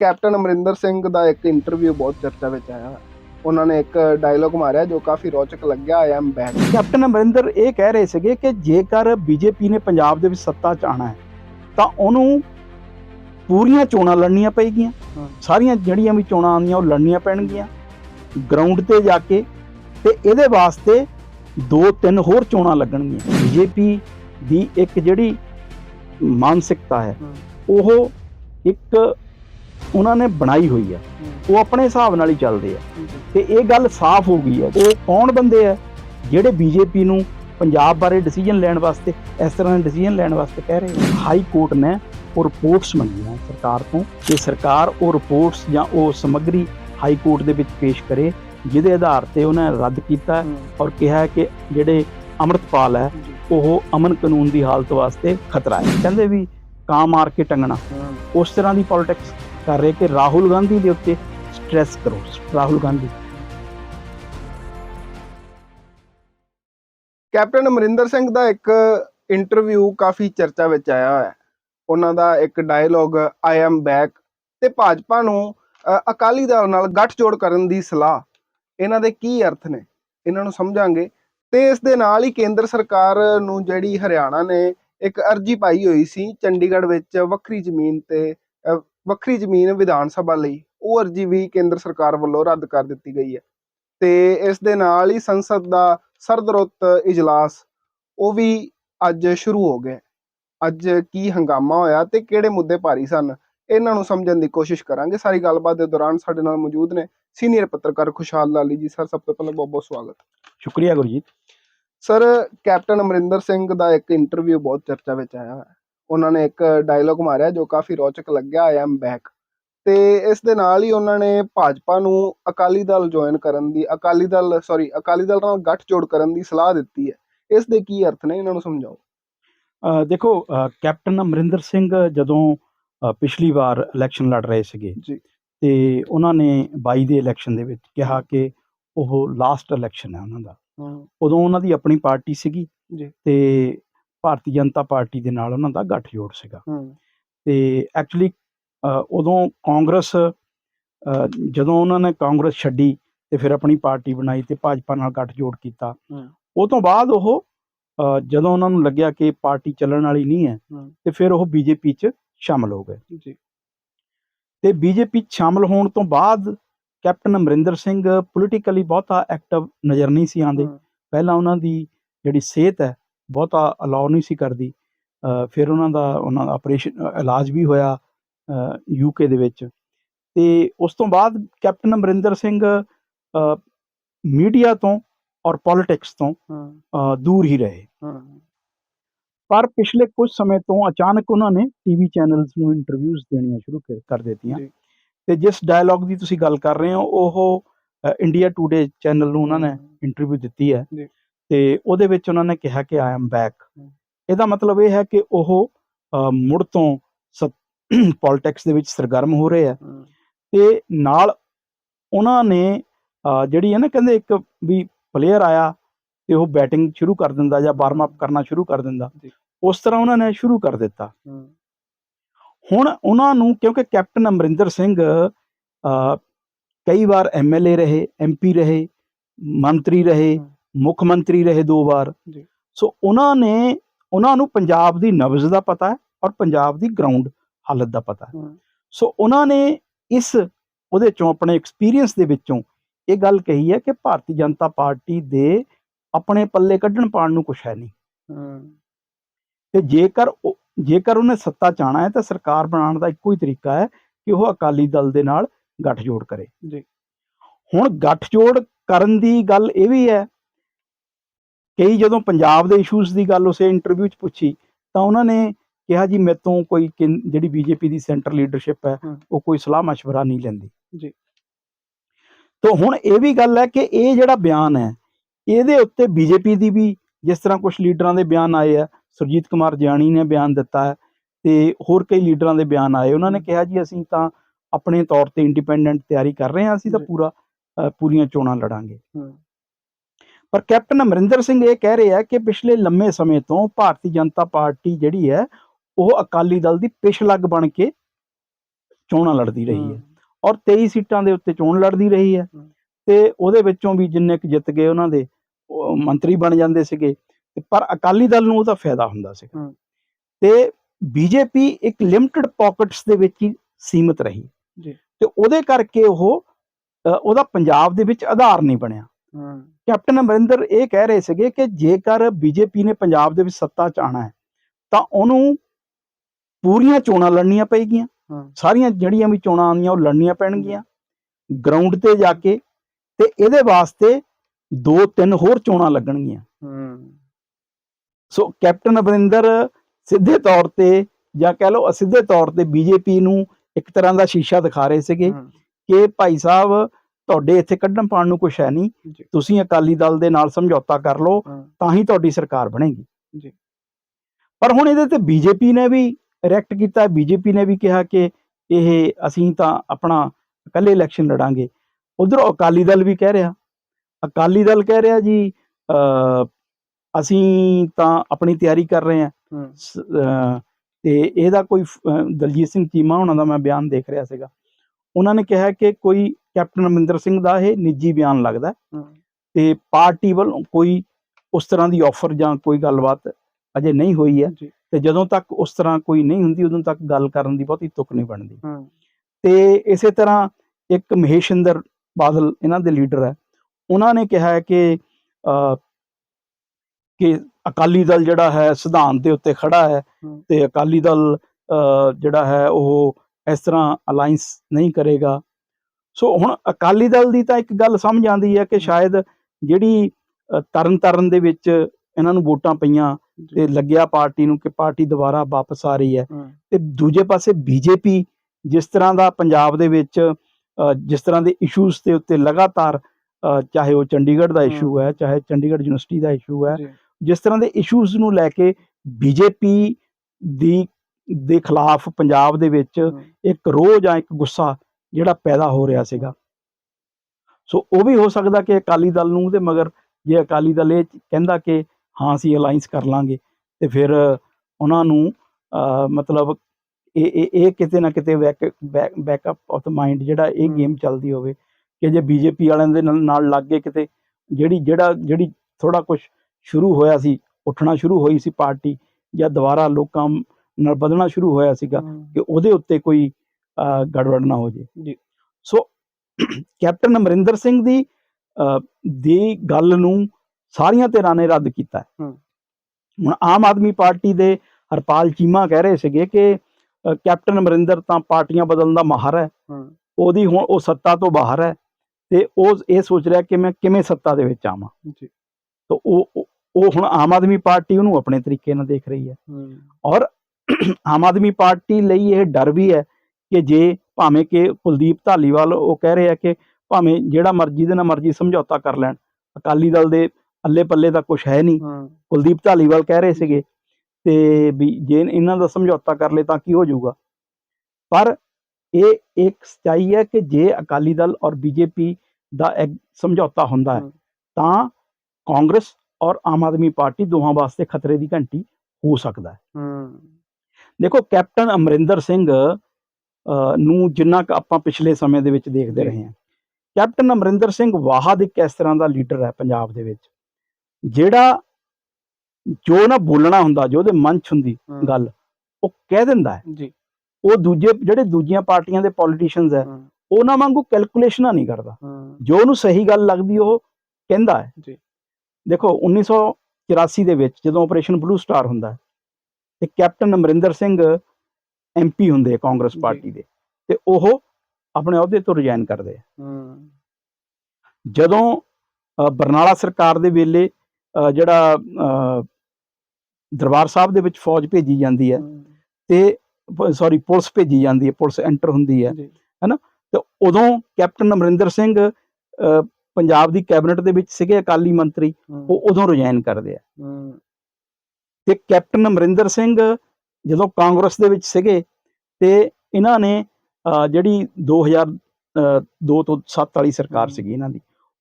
Captain Amarinder Singh ਦਾ ਇੱਕ interview ਬਹੁਤ ਚਰਚਾ ਵਿੱਚ ਆਇਆ। ਉਹਨਾਂ ਨੇ ਇੱਕ ਡਾਇਲੋਗ ਮਾਰਿਆ ਜੋ ਕਾਫੀ ਰੌਚਕ ਲੱਗਿਆ I am back captain Amarinder ਇਹ ਕਹਿ ਰਹੇ ਸੀਗੇ ਕਿ ਜੇਕਰ ਬੀਜੇਪੀ ਨੇ ਪੰਜਾਬ ਦੇ ਵਿੱਚ ਸੱਤਾ 'ਚ ਆਣਾ ਹੈ ਤਾਂ ਉਹਨੂੰ ਪੂਰੀਆਂ ਚੋਣਾਂ ਲੜਨੀਆਂ ਪਏਗੀਆਂ। ਹਾਂ। ਸਾਰੀਆਂ ਜਿਹੜੀਆਂ ਵੀ ਚੋਣਾਂ ਆਉਂਦੀਆਂ ਉਹ ਲੜਨੀਆਂ ਪੈਣਗੀਆਂ। ਗਰਾਊਂਡ ਤੇ ਜਾ ਕੇ ਤੇ ਇਹਦੇ ਵਾਸਤੇ ਦੋ ਤਿੰਨ ਹੋਰ ਚੋਣਾਂ ਲੱਗਣਗੀਆਂ। ਬੀਜੇਪੀ ਦੀ ਇੱਕ ਜਿਹੜੀ ਮਾਨਸਿਕਤਾ ਹੈ। ਉਹ ਇੱਕ ਉਹਨਾਂ ਨੇ ਬਣਾਈ ਹੋਈ ਹੈ ਉਹ ਆਪਣੇ ਹਿਸਾਬ ਨਾਲ ਹੀ ਚੱਲਦੇ ਆ। ਤੇ ਇਹ ਗੱਲ ਸਾਫ਼ ਹੋ ਗਈ ਹੈ ਉਹ ਕੌਣ ਬੰਦੇ ਆ ਜਿਹੜੇ ਬੀਜੇਪੀ ਨੂੰ ਪੰਜਾਬ ਬਾਰੇ ਡਿਸੀਜਨ ਲੈਣ ਵਾਸਤੇ ਇਸ ਤਰ੍ਹਾਂ ਦੇ ਡਿਸੀਜਨ ਲੈਣ ਵਾਸਤੇ ਕਹਿ ਰਹੇ ਹਾਈ ਕੋਰਟ ਨੇ ਉਹ ਰਿਪੋਰਟਸ ਮੰਗੀਆਂ ਸਰਕਾਰ ਤੋਂ ਕਿ ਸਰਕਾਰ ਉਹ ਰਿਪੋਰਟਸ ਜਾਂ ਉਹ ਸਮੱਗਰੀ ਹਾਈ ਕੋਰਟ ਦੇ ਵਿੱਚ ਪੇਸ਼ ਕਰੇ ਜਿਹਦੇ ਆਧਾਰ ਤੇ ਉਹਨਾਂ ਨੇ ਰੱਦ ਕੀਤਾ ਔਰ ਕਿਹਾ ਕਿ ਜਿਹੜੇ ਅੰਮ੍ਰਿਤਪਾਲ ਹੈ ਉਹ ਅਮਨ ਕਾਨੂੰਨ ਦੀ ਹਾਲਤ ਵਾਸਤੇ ਖਤਰਾ ਹੈ। ਕਹਿੰਦੇ ਵੀ ਕਾਂ ਮਾਰ ਕੇ ਟੰਗਣਾ। ਉਸ ਤਰ੍ਹਾਂ ਦੀ ਪੋਲਿਟਿਕਸ ਕਰ ਰਹੇ ਕਿ ਰਾਹੁਲ ਗਾਂਧੀ ਦੇ ਉੱਤੇ ਸਟ੍ਰੈਸ ਕਰੋ, ਰਾਹੁਲ ਗਾਂਧੀ। ਕੈਪਟਨ ਅਮਰਿੰਦਰ ਸਿੰਘ ਦਾ ਇੱਕ ਇੰਟਰਵਿਊ ਕਾਫੀ ਚਰਚਾ ਵਿੱਚ ਆਇਆ ਹੈ। ਉਹਨਾਂ ਦਾ ਇੱਕ ਡਾਇਲੋਗ ਆਈ ਐਮ ਬੈਕ ਤੇ ਭਾਜਪਾ ਨੂੰ ਅਕਾਲੀ ਦਲ ਨਾਲ ਗੱਠਜੋੜ ਕਰਨ ਦੀ ਸਲਾਹ। ਇਹਨਾਂ ਦੇ ਕੀ ਅਰਥ ਨੇ? ਇਹਨਾਂ ਨੂੰ ਸਮਝਾਂਗੇ। ਤੇ ਇਸ ਦੇ ਨਾਲ ਹੀ ਕੇਂਦਰ ਸਰਕਾਰ ਨੂੰ ਜਿਹੜੀ ਹਰਿਆਣਾ ਨੇ ਇੱਕ ਅਰਜੀ ਪਾਈ ਹੋਈ ਸੀ, ਚੰਡੀਗੜ੍ਹ ਵਿੱਚ ਵੱਖਰੀ ਜ਼ਮੀਨ ਤੇ ਵੱਖਰੀ ਜ਼ਮੀਨ ਵਿਧਾਨ ਸਭਾ ਲਈ ਉਹ ਅਰਜੀ ਵੀ ਕੇਂਦਰ ਸਰਕਾਰ ਵੱਲੋਂ ਰੱਦ ਕਰ ਦਿੱਤੀ ਗਈ ਹੈ। ਤੇ ਇਸ ਦੇ ਨਾਲ ਹੀ ਸੰਸਦ ਦਾ ਸਰਦਰੁੱਤ ਇਜਲਾਸ ਉਹ ਵੀ ਅੱਜ ਸ਼ੁਰੂ ਹੋ ਗਿਆ ਅੱਜ ਕੀ ਹੰਗਾਮਾ ਹੋਇਆ ਤੇ ਕਿਹੜੇ ਮੁੱਦੇ ਭਾਰੀ ਸਨ ਇਹਨਾਂ ਨੂੰ ਸਮਝਣ ਦੀ ਕੋਸ਼ਿਸ਼ ਕਰਾਂਗੇ। ਸਾਰੀ ਗੱਲਬਾਤ ਦੇ ਦੌਰਾਨ ਸਾਡੇ ਨਾਲ ਮੌਜੂਦ ਨੇ ਸੀਨੀਅਰ ਪੱਤਰਕਾਰ ਖੁਸ਼ਹਾਲ ਲਾਲੀ ਜੀ। ਸਰ ਸਭ ਤੋਂ ਪਹਿਲਾਂ ਬਹੁਤ ਬਹੁਤ ਸਵਾਗਤ। ਸ਼ੁਕਰੀਆ ਗੁਰਜੀਤ। ਸਰ ਕੈਪਟਨ ਅਮਰਿੰਦਰ ਸਿੰਘ ਦਾ ਇੱਕ ਇੰਟਰਵਿਊ ਬਹੁਤ ਚਰਚਾ ਵਿੱਚ ਆਇਆ ਹੈ। ਉਹਨਾਂ ਨੇ ਇੱਕ ਡਾਇਲੋਗ ਮਾਰਿਆ ਜੋ ਕਾਫੀ ਰੌਚਕ ਲੱਗਿਆ ਆਈ ਐਮ ਬੈਕ ਤੇ ਇਸ ਦੇ ਨਾਲ ਹੀ ਉਹਨਾਂ ਨੇ ਭਾਜਪਾ ਨੂੰ ਅਕਾਲੀ ਦਲ ਜੁਆਇਨ ਕਰਨ ਦੀ ਅਕਾਲੀ ਦਲ ਸੌਰੀ ਅਕਾਲੀ ਦਲ ਨਾਲ ਗੱਠਜੋੜ ਕਰਨ ਦੀ ਸਲਾਹ ਦਿੱਤੀ ਹੈ। ਇਸ ਦੇ ਕੀ ਅਰਥ ਨੇ? ਇਹਨਾਂ ਨੂੰ ਸਮਝਾਓ। ਦੇਖੋ ਕੈਪਟਨ ਅਮਰਿੰਦਰ ਸਿੰਘ ਜਦੋਂ ਪਿਛਲੀ ਵਾਰ ਇਲੈਕਸ਼ਨ ਲੜ ਰਹੇ ਸੀਗੇ ਜੀ। ਤੇ ਉਹਨਾਂ ਨੇ 22 ਦੇ ਇਲੈਕਸ਼ਨ ਦੇ ਵਿੱਚ ਕਿਹਾ ਕਿ ਉਹ ਲਾਸਟ ਇਲੈਕਸ਼ਨ ਹੈ ਉਹਨਾਂ ਦਾ। ਉਦੋਂ ਉਹਨਾਂ ਦੀ ਆਪਣੀ ਪਾਰਟੀ ਸੀਗੀ ਜੀ। ਤੇ ਭਾਰਤੀ ਜਨਤਾ ਪਾਰਟੀ ਦੇ ਨਾਲ ਉਹਨਾਂ ਦਾ ਗੱਠਜੋੜ ਸੀਗਾ ਤੇ ਐਕਚੁਅਲੀ ਉਦੋਂ ਕਾਂਗਰਸ ਜਦੋਂ ਉਹਨਾਂ ਨੇ ਕਾਂਗਰਸ ਛੱਡੀ ਤੇ ਫਿਰ ਆਪਣੀ ਪਾਰਟੀ ਬਣਾਈ ਤੇ ਭਾਜਪਾ ਨਾਲ ਗੱਠਜੋੜ ਕੀਤਾ। ਉਹ ਤੋਂ ਬਾਅਦ ਉਹ ਜਦੋਂ ਉਹਨਾਂ ਨੂੰ ਲੱਗਿਆ ਕਿ ਪਾਰਟੀ ਚੱਲਣ ਵਾਲੀ ਨਹੀਂ ਹੈ। ਤੇ ਫਿਰ ਉਹ ਬੀਜੇਪੀ 'ਚ ਸ਼ਾਮਲ ਹੋ ਗਏ ਜੀ ਤੇ ਬੀਜੇਪੀ 'ਚ ਸ਼ਾਮਲ ਹੋਣ ਤੋਂ ਬਾਅਦ ਕੈਪਟਨ ਅਮਰਿੰਦਰ ਸਿੰਘ ਪੋਲੀਟੀਕਲੀ ਬਹੁਤਾ ਐਕਟਿਵ ਨਜ਼ਰ ਨਹੀਂ ਸੀ ਆਉਂਦੇ। ਪਹਿਲਾਂ ਉਹਨਾਂ ਦੀ ਜਿਹੜੀ ਸਿਹਤ ਹੈ ਬਹੁਤਾ ਅਲਾਉ ਨਹੀਂ ਸੀ ਕਰਦੀ। ਫਿਰ ਉਹਨਾਂ ਦਾ ਉਹਨਾਂ ਦਾ ਆਪਰੇਸ਼ਨ ਇਲਾਜ ਵੀ ਹੋਇਆ ਯੂਕੇ ਦੇ ਵਿੱਚ। ਤੇ ਉਸ ਤੋਂ ਬਾਅਦ ਕੈਪਟਨ ਅਮਰਿੰਦਰ ਸਿੰਘ ਮੀਡੀਆ ਤੋਂ ਔਰ ਪੋਲਿਟਿਕਸ ਤੋਂ ਦੂਰ ਹੀ ਰਹੇ। ਪਰ ਪਿਛਲੇ ਕੁਝ ਸਮੇਂ ਤੋਂ ਅਚਾਨਕ ਉਹਨਾਂ ਨੇ ਟੀਵੀ ਚੈਨਲਸ ਨੂੰ ਇੰਟਰਵਿਊਜ਼ ਦੇਣੀਆਂ ਸ਼ੁਰੂ ਕਰ- ਦਿੱਤੀਆਂ। ਤੇ ਜਿਸ ਡਾਇਲੌਗ ਦੀ ਤੁਸੀਂ ਗੱਲ ਕਰ ਰਹੇ ਹੋ ਉਹ ਇੰਡੀਆ ਟੂਡੇ ਚੈਨਲ ਨੂੰ ਉਹਨਾਂ ਨੇ ਇੰਟਰਵਿਊ ਦਿੱਤੀ ਹੈ। ਤੇ ਉਹਦੇ ਵਿੱਚ ਉਹਨਾਂ ਨੇ ਕਿਹਾ ਕਿ ਆਈ ਐਮ ਬੈਕ। ਇਹਦਾ ਮਤਲਬ ਇਹ ਹੈ ਕਿ ਉਹ ਮੁੜ ਤੋਂ ਪੋਲਿਟਿਕਸ ਦੇ ਵਿੱਚ ਸਰਗਰਮ ਹੋ ਰਹੇ ਆ ਤੇ ਨਾਲ ਉਹਨਾਂ ਨੇ ਜਿਹੜੀ ਹੈ ਨਾ ਕਹਿੰਦੇ ਇੱਕ ਵੀ ਪਲੇਅਰ ਆਇਆ ਤੇ ਉਹ ਬੈਟਿੰਗ ਸ਼ੁਰੂ ਕਰ ਦਿੰਦਾ ਜਾਂ ਵਾਰਮ ਅਪ ਕਰਨਾ ਸ਼ੁਰੂ ਕਰ ਦਿੰਦਾ। ਉਸ ਤਰ੍ਹਾਂ ਉਹਨਾਂ ਨੇ ਸ਼ੁਰੂ ਕਰ ਦਿੱਤਾ ਹੁਣ ਉਹਨਾਂ ਨੂੰ ਕਿਉਂਕਿ ਕੈਪਟਨ ਅਮਰਿੰਦਰ ਸਿੰਘ ਕਈ ਵਾਰ ਐਮਐਲਏ ਰਹੇ ਐਮਪੀ ਰਹੇ ਮੰਤਰੀ ਰਹੇ। ਮੁੱਖ ਮੰਤਰੀ ਰਹੇ ਦੋ ਵਾਰ। ਜੀ। ਸੋ ਉਹਨਾਂ ਨੇ ਉਹਨਾਂ ਨੂੰ ਪੰਜਾਬ ਦੀ ਨਬਜ਼ ਦਾ ਪਤਾ ਹੈ ਔਰ ਪੰਜਾਬ ਦੀ ਗਰਾਊਂਡ ਹਾਲਤ ਦਾ ਪਤਾ ਹੈ। ਸੋ ਉਹਨਾਂ ਨੇ ਇਸ ਉਹਦੇ ਚੋਂ ਆਪਣੇ ਐਕਸਪੀਰੀਅੰਸ ਦੇ ਵਿੱਚੋਂ ਇਹ ਗੱਲ ਕਹੀ ਹੈ ਕਿ ਭਾਰਤੀ ਜਨਤਾ ਪਾਰਟੀ ਦੇ ਆਪਣੇ ਪੱਲੇ ਕੱਢਣ ਪਾਣ ਨੂੰ ਕੁਝ ਹੈ ਨਹੀਂ। ਤੇ ਜੇਕਰ ਜੇਕਰ ਉਹਨੇ ਸੱਤਾ ਚਾਹਣਾ ਹੈ ਤਾਂ ਸਰਕਾਰ ਬਣਾਉਣ ਦਾ ਇੱਕੋ ਹੀ ਤਰੀਕਾ ਹੈ ਕਿ ਉਹ ਅਕਾਲੀ ਦਲ ਦੇ ਨਾਲ ਗੱਠਜੋੜ ਕਰੇ। ਜੀ। ਹੁਣ ਗੱਠਜੋੜ ਕਰਨ ਦੀ ਗੱਲ ਇਹ ਵੀ ਹੈ ਕਈ ਜਦੋਂ ਪੰਜਾਬ ਦੇ ਇਸ਼ੂਜ਼ ਦੀ ਗੱਲ ਉਸੇ ਇੰਟਰਵਿਊ 'ਚ ਪੁੱਛੀ ਤਾਂ ਉਹਨਾਂ ਨੇ ਕਿਹਾ ਜੀ ਮੇਤੋਂ ਕੋਈ ਜਿਹੜੀ ਬੀਜੇਪੀ ਦੀ ਸੈਂਟਰ ਲੀਡਰਸ਼ਿਪ ਹੈ ਉਹ ਕੋਈ ਸਲਾਹ مشਵਰਾ ਨਹੀਂ ਲੈਂਦੀ। ਜੀ। ਤੋਂ ਹੁਣ ਇਹ ਵੀ ਗੱਲ ਹੈ ਕਿ ਇਹ ਜਿਹੜਾ ਬਿਆਨ ਹੈ ਇਹਦੇ ਉੱਤੇ ਬੀਜੇਪੀ ਦੀ ਵੀ ਜਿਸ ਤਰ੍ਹਾਂ ਕੁਝ ਲੀਡਰਾਂ ਦੇ ਬਿਆਨ ਆਏ ਆ ਸੁਰਜੀਤ ਕੁਮਾਰ ਜਿਆਣੀ ਨੇ ਬਿਆਨ ਦਿੱਤਾ ਹੈ ਤੇ ਹੋਰ ਕਈ ਲੀਡਰਾਂ ਦੇ ਬਿਆਨ ਆਏ। ਉਹਨਾਂ ਨੇ ਕਿਹਾ ਜੀ ਅਸੀਂ ਤਾਂ ਆਪਣੇ ਤੌਰ ਤੇ ਇੰਡੀਪੈਂਡੈਂਟ ਤਿਆਰੀ ਕਰ ਰਹੇ ਹਾਂ ਅਸੀਂ ਤਾਂ ਪੂਰਾ ਪੂਰੀਆਂ ਚੋਣਾਂ ਲੜਾਂਗੇ। ਪਰ ਕੈਪਟਨ ਅਮਰਿੰਦਰ ਸਿੰਘ ਇਹ ਕਹਿ ਰਹੇ ਕਿ ਪਿਛਲੇ ਲੰਮੇ ਸਮੇਂ ਤੋਂ ਭਾਰਤੀ ਜਨਤਾ ਪਾਰਟੀ ਜਿਹੜੀ ਹੈ ਉਹ ਅਕਾਲੀ ਦਲ ਦੀ ਪਿਛਲੱਗ ਬਣ ਕੇ ਚੋਣਾਂ ਲੜਦੀ ਰਹੀ ਹੈ ਔਰ 23 ਸੀਟਾਂ ਦੇ ਉੱਤੇ ਚੋਣ ਲੜਦੀ ਰਹੀ ਹੈ। ਤੇ ਉਹਦੇ ਵਿੱਚੋਂ ਵੀ ਜਿੰਨੇ ਕੁ ਜਿੱਤ ਗਏ ਉਹਨਾਂ ਦੇ ਮੰਤਰੀ ਬਣ ਜਾਂਦੇ ਸੀਗੇ ਪਰ ਅਕਾਲੀ ਦਲ ਨੂੰ ਉਹਦਾ ਫਾਇਦਾ ਹੁੰਦਾ ਹਮ। ਤੇ ਬੀਜੇਪੀ ਇੱਕ ਲਿਮਟਿਡ ਪਾਕਟਸ ਦੇ ਵਿੱਚ ਹੀ ਸੀਮਿਤ ਰਹੀ ਜੀ। ਤੇ ਉਹਦੇ ਕਰਕੇ ਉਹ ਉਹਦਾ ਪੰਜਾਬ ਦੇ ਵਿੱਚ ਆਧਾਰ ਨਹੀਂ ਬਣਿਆ ਕੈਪਟਨ ਅਮਰਿੰਦਰ ਇਹ ਕਹਿ ਰਹੇ ਸੀਗੇ ਕਿ ਜੇਕਰ ਬੀਜੇਪੀ ਨੇ ਪੰਜਾਬ ਦੇ ਵਿੱਚ ਸੱਤਾ ਚ ਹੈ ਤਾਂ ਉਹਨੂੰ ਪੂਰੀਆਂ ਚੋਣਾਂ ਲੜਨੀਆਂ ਪਏਗੀਆਂ। ਹੂੰ, ਸਾਰੀਆਂ ਜਿਹੜੀਆਂ ਵੀ ਚੋਣਾਂ ਆਉਂਦੀਆਂ ਉਹ ਲੜਨੀਆਂ ਪੈਣਗੀਆਂ। ਗਰਾਊਂਡ ਤੇ ਜਾ ਕੇ ਤੇ ਇਹਦੇ ਵਾਸਤੇ ਦੋ ਤਿੰਨ ਹੋਰ ਚੋਣਾਂ ਲੱਗਣਗੀਆਂ। ਹੂੰ, ਸੋ ਕੈਪਟਨ ਅਮਰਿੰਦਰ ਸਿੱਧੇ ਤੌਰ ਤੇ ਜਾਂ ਕਹਿ ਲਓ ਅਸਿੱਧੇ ਤੌਰ ਤੇ ਬੀਜੇਪੀ ਨੂੰ ਇੱਕ ਤਰ੍ਹਾਂ ਦਾ ਸ਼ੀਸ਼ਾ ਦਿਖਾ ਰਹੇ ਸੀਗੇ ਕਿ ਭਾਈ ਸਾਹਿਬ ਤੁਹਾਡੇ ਇੱਥੇ ਕੱਢਣ ਪਾਣ ਨੂੰ ਕੁਝ ਹੈ ਨਹੀਂ। ਤੁਸੀਂ ਅਕਾਲੀ ਦਲ ਦੇ ਨਾਲ ਸਮਝੌਤਾ ਕਰ ਲਓ ਤਾਂ ਹੀ ਤੁਹਾਡੀ ਸਰਕਾਰ ਬਣੇਗੀ। ਜੀ। ਪਰ ਹੁਣ ਇਹਦੇ ਤੇ ਬੀਜੇਪੀ ਨੇ ਵੀ ਰਿਐਕਟ ਕੀਤਾ ਬੀਜੇਪੀ ਨੇ ਵੀ ਕਿਹਾ ਕਿ ਇਹ ਅਸੀਂ ਤਾਂ ਆਪਣਾ ਇਕੱਲੇ ਇਲੈਕਸ਼ਨ ਲੜਾਂਗੇ। ਉਧਰ ਅਕਾਲੀ ਦਲ ਵੀ ਕਹਿ ਰਿਹਾ। ਅਕਾਲੀ ਦਲ ਕਹਿ ਰਿਹਾ ਜੀ ਅ, ਅਸੀਂ ਤਾਂ ਆਪਣੀ ਤਿਆਰੀ ਕਰ ਰਹੇ ਹਾਂ। ਤੇ ਇਹਦਾ ਕੋਈ ਦਲਜੀਤ ਸਿੰਘ ਚੀਮਾ ਉਹਨਾਂ ਦਾ ਮੈਂ ਬਿਆਨ ਦੇਖ ਰਿਹਾ ਸੀਗਾ। ਉਹਨਾਂ ਨੇ ਕਿਹਾ ਕਿ ਕੋਈ ਕੈਪਟਨ ਅਮਰਿੰਦਰ ਸਿੰਘ ਦਾ ਇਹ ਨਿੱਜੀ ਬਿਆਨ ਲੱਗਦਾ ਤੇ ਪਾਰਟੀ ਵੱਲੋਂ ਕੋਈ ਉਸ ਤਰ੍ਹਾਂ ਦੀ ਆਫਰ ਜਾਂ ਕੋਈ ਗੱਲਬਾਤ ਅਜੇ ਨਹੀਂ ਹੋਈ ਹੈ ਤੇ ਜਦੋਂ ਤੱਕ ਉਸ ਤਰ੍ਹਾਂ ਕੋਈ ਨਹੀਂ ਹੁੰਦੀ ਉਦੋਂ ਤੱਕ ਗੱਲ ਕਰਨ ਦੀ ਬਹੁਤੀ ਤੁਕ ਨਹੀਂ ਬਣਦੀ। ਤੇ ਇਸੇ ਤਰ੍ਹਾਂ ਇੱਕ ਮਹੇਸ਼ਿੰਦਰ ਬਾਦਲ ਇਹਨਾਂ ਦੇ ਲੀਡਰ ਹੈ। ਉਹਨਾਂ ਨੇ ਕਿਹਾ ਹੈ ਕਿ ਕਿ ਅਕਾਲੀ ਦਲ ਜਿਹੜਾ ਹੈ ਸਿਧਾਂਤ ਦੇ ਉੱਤੇ ਖੜਾ ਹੈ। ਤੇ ਅਕਾਲੀ ਦਲ ਜਿਹੜਾ ਹੈ ਉਹ ਇਸ ਤਰ੍ਹਾਂ ਅਲਾਈਅੰਸ ਨਹੀਂ ਕਰੇਗਾ। ਸੋ ਹੁਣ ਅਕਾਲੀ ਦਲ ਦੀ ਤਾਂ ਇੱਕ ਗੱਲ ਸਮਝ ਆਉਂਦੀ ਹੈ ਕਿ ਸ਼ਾਇਦ ਜਿਹੜੀ ਤਰਨ ਤਾਰਨ ਦੇ ਵਿੱਚ ਇਹਨਾਂ ਨੂੰ ਵੋਟਾਂ ਪਈਆਂ ਤੇ ਲੱਗਿਆ ਪਾਰਟੀ ਨੂੰ ਕਿ ਪਾਰਟੀ ਦੁਬਾਰਾ ਵਾਪਸ ਆ ਰਹੀ ਹੈ। ਤੇ ਦੂਜੇ ਪਾਸੇ ਬੀਜੇਪੀ ਜਿਸ ਤਰ੍ਹਾਂ ਦਾ ਪੰਜਾਬ ਦੇ ਵਿੱਚ ਜਿਸ ਤਰ੍ਹਾਂ ਦੇ ਇਸ਼ੂਜ਼ ਦੇ ਉੱਤੇ ਲਗਾਤਾਰ ਚਾਹੇ ਉਹ ਚੰਡੀਗੜ੍ਹ ਦਾ। ਇਸ਼ੂ ਹੈ ਚਾਹੇ ਚੰਡੀਗੜ੍ਹ ਯੂਨੀਵਰਸਿਟੀ ਦਾ ਇਸ਼ੂ ਹੈ ਜਿਸ ਤਰ੍ਹਾਂ ਦੇ ਇਸ਼ੂਜ਼ ਨੂੰ ਲੈ ਕੇ ਬੀਜੇਪੀ ਦੀ ਦੇ ਖਿਲਾਫ ਪੰਜਾਬ ਦੇ ਵਿੱਚ ਇੱਕ ਰੋਹ ਜਾਂ ਇੱਕ ਗੁੱਸਾ ਜਿਹੜਾ ਪੈਦਾ ਹੋ ਰਿਹਾ ਸੀਗਾ ਸੋ ਉਹ ਵੀ ਹੋ ਸਕਦਾ ਕਿ ਅਕਾਲੀ ਦਲ ਨੂੰ ਉਹਦੇ ਮਗਰ ਜੇ ਅਕਾਲੀ ਦਲ ਇਹ ਕਹਿੰਦਾ ਕਿ ਹਾਂ ਅਸੀਂ ਅਲਾਈਅੰਸ ਕਰ ਲਾਂਗੇ ਤੇ ਫਿਰ ਉਹਨਾਂ ਨੂੰ ਮਤਲਬ ਇਹ ਇਹ ਇਹ ਕਿਤੇ ਨਾ ਕਿਤੇ ਬੈਕਅਪ ਆਫ ਦਾ ਮਾਈਂਡ ਜਿਹੜਾ ਇਹ। ਗੇਮ ਚੱਲਦੀ ਹੋਵੇ ਕਿ ਜੇ ਬੀਜੇਪੀ ਵਾਲਿਆਂ ਦੇ ਨਾਲ ਲੱਗ ਕੇ ਕਿਤੇ ਜਿਹੜੀ ਜਿਹੜਾ ਜਿਹੜੀ ਥੋੜਾ ਕੁਝ ਸ਼ੁਰੂ ਹੋਇਆ ਸੀ ਉੱਠਣਾ ਸ਼ੁਰੂ ਹੋਈ ਸੀ ਪਾਰਟੀ ਜਾਂ ਦੁਬਾਰਾ ਲੋਕਾਂ ਨਾਲ ਵਧਣਾ ਸ਼ੁਰੂ ਹੋਇਆ ਸੀਗਾ ਕਿ ਉਹਦੇ ਉੱਤੇ ਕੋਈ ਗੜਬੜ ਨਾ ਹੋ ਜੇ। ਜੀ। ਸੋ ਕੈਪਟਨ ਅਮਰਿੰਦਰ ਸਿੰਘ ਦੀ ਦੀ ਗੱਲ ਨੂੰ ਸਾਰੀਆਂ ਧਿਰਾਂ ਨੇ ਰੱਦ ਕੀਤਾ। ਹੈ। ਹੁਣ ਆਮ ਆਦਮੀ ਪਾਰਟੀ ਦੇ ਹਰਪਾਲ ਚੀਮਾ ਕਹਿ ਰਹੇ ਸੀਗੇ ਕਿ ਕੈਪਟਨ ਅਮਰਿੰਦਰ ਤਾਂ ਪਾਰਟੀਆਂ ਬਦਲਣ ਦਾ ਮਾਹਰ ਹੈ। ਉਹਦੀ ਹੁਣ ਉਹ ਸੱਤਾ ਤੋਂ ਬਾਹਰ ਹੈ ਤੇ ਉਹ ਇਹ ਸੋਚ ਰਿਹਾ ਕਿ ਮੈਂ ਕਿਵੇਂ ਸੱਤਾ ਦੇ ਵਿੱਚ ਆਵਾਂ। ਜੀ, ਤਾਂ ਉਹ ਉਹ- ਹੁਣ ਆਮ ਆਦਮੀ ਪਾਰਟੀ ਉਹਨੂੰ ਆਪਣੇ ਤਰੀਕੇ ਨਾਲ ਦੇਖ ਰਹੀ ਹੂੰ, ਔਰ ਆਮ ਆਦਮੀ ਪਾਰਟੀ ਲਈ ਇਹ ਡਰ ਵੀ ਹੈ ਕਿ ਜੇ ਭਾਵੇਂ ਕਿ ਕੁਲਦੀਪ ਧਾਲੀਵਾਲ ਉਹ ਕਹਿ ਰਹੇ ਆ ਕਿ ਭਾਵੇਂ ਜਿਹੜਾ ਮਰਜ਼ੀ ਦੇ ਨਾਲ ਮਰਜ਼ੀ ਸਮਝੌਤਾ ਕਰ ਲੈਣ ਅਕਾਲੀ ਦਲ ਦੇ ਅੱਲੇ ਪੱਲੇ ਦਾ ਕੁਝ ਹੈ ਨਹੀਂ। ਕੁਲਦੀਪ ਧਾਲੀਵਾਲ ਕਹਿ ਰਹੇ ਸੀਗੇ ਤੇ ਵੀ ਜੇ ਇਹਨਾਂ ਦਾ ਸਮਝੌਤਾ ਕਰ ਲੇ ਤਾਂ ਕੀ ਹੋ ਜਾਊਗਾ। ਪਰ ਇਹ ਇੱਕ ਸਚਾਈ ਹੈ ਕਿ ਜੇ ਅਕਾਲੀ ਦਲ ਔਰ ਬੀਜੇਪੀ ਦਾ ਇੱਕ ਸਮਝੌਤਾ ਹੁੰਦਾ ਹੈ। ਤਾਂ ਕਾਂਗਰਸ ਔਰ ਆਮ ਆਦਮੀ ਪਾਰਟੀ ਦੋਹਾਂ ਵਾਸਤੇ ਖਤਰੇ ਦੀ ਘੰਟੀ ਹੋ ਸਕਦਾ ਹੂੰ, ਦੇਖੋ ਕੈਪਟਨ ਅਮਰਿੰਦਰ ਸਿੰਘ ਨੂੰ ਜਿੰਨਾ ਕੁ ਆਪਾਂ ਪਿਛਲੇ ਸਮੇਂ ਦੇ ਵਿੱਚ ਦੇਖਦੇ। ਰਹੇ ਹਾਂ ਕੈਪਟਨ ਅਮਰਿੰਦਰ ਸਿੰਘ ਵਾਹਦ ਇੱਕ ਇਸ ਤਰ੍ਹਾਂ ਦਾ ਲੀਡਰ ਹੈ ਪੰਜਾਬ ਦੇ ਵਿੱਚ ਜਿਹੜਾ ਜੋ ਨਾ ਬੋਲਣਾ ਹੁੰਦਾ ਜੋ ਉਹਦੇ ਮਨ 'ਚ ਹੁੰਦੀ ਗੱਲ ਉਹ ਕਹਿ ਦਿੰਦਾ ਹੈ। ਜੀ, ਉਹ ਦੂਜੇ ਜਿਹੜੇ ਦੂਜੀਆਂ ਪਾਰਟੀਆਂ ਦੇ ਪੋਲੀਟੀਸ਼ੀਅਨਸ ਹੈ ਉਹਨਾਂ ਵਾਂਗੂ ਕੈਲਕੂਲੇਸ਼ਨਾਂ ਨਹੀਂ ਕਰਦਾ। ਜੋ ਉਹਨੂੰ ਸਹੀ ਗੱਲ ਲੱਗਦੀ ਉਹ ਕਹਿੰਦਾ ਹੈ। ਜੀ। ਦੇਖੋ 1984 ਦੇ ਵਿੱਚ ਜਦੋਂ ਆਪਰੇਸ਼ਨ ਬਲੂ ਸਟਾਰ ਹੁੰਦਾ ਹੈ ਤੇ ਕੈਪਟਨ ਅਮਰਿੰਦਰ ਸਿੰਘ ਐਮਪੀ ਹੁੰਦੇ ਆ ਕਾਂਗਰਸ। ਪਾਰਟੀ ਦੇ। ਤੇ ਉਹ ਆਪਣੇ ਅਹੁਦੇ ਤੋਂ ਰਿਜ਼ਾਈਨ ਕਰਦੇ ਆ। ਜਦੋਂ ਬਰਨਾਲਾ ਸਰਕਾਰ ਦੇ ਵੇਲੇ ਜਿਹੜਾ ਦਰਬਾਰ ਸਾਹਿਬ ਦੇ ਵਿੱਚ ਫੌਜ ਭੇਜੀ ਜਾਂਦੀ ਹੈ ਤੇ ਸੌਰੀ ਪੁਲਿਸ ਭੇਜੀ ਜਾਂਦੀ ਹੈ ਪੁਲਿਸ ਐਂਟਰ ਹੁੰਦੀ ਹੈ। ਜੀ, ਤੇ ਉਦੋਂ ਕੈਪਟਨ ਅਮਰਿੰਦਰ ਸਿੰਘ ਪੰਜਾਬ ਦੀ ਕੈਬਨਿਟ ਦੇ ਵਿੱਚ ਸੀਗੇ ਅਕਾਲੀ ਮੰਤਰੀ ਉਹ ਉਦੋਂ ਰਿਜ਼ਾਈਨ ਕਰਦੇ ਆ। ਤੇ ਕੈਪਟਨ ਅਮਰਿੰਦਰ ਸਿੰਘ ਜਦੋਂ ਕਾਂਗਰਸ ਦੇ ਵਿੱਚ ਸੀਗੇ ਤੇ ਇਹਨਾਂ ਨੇ ਜਿਹੜੀ 2002 ਤੋਂ 7 ਵਾਲੀ ਸਰਕਾਰ। ਸੀਗੀ ਇਹਨਾਂ ਦੀ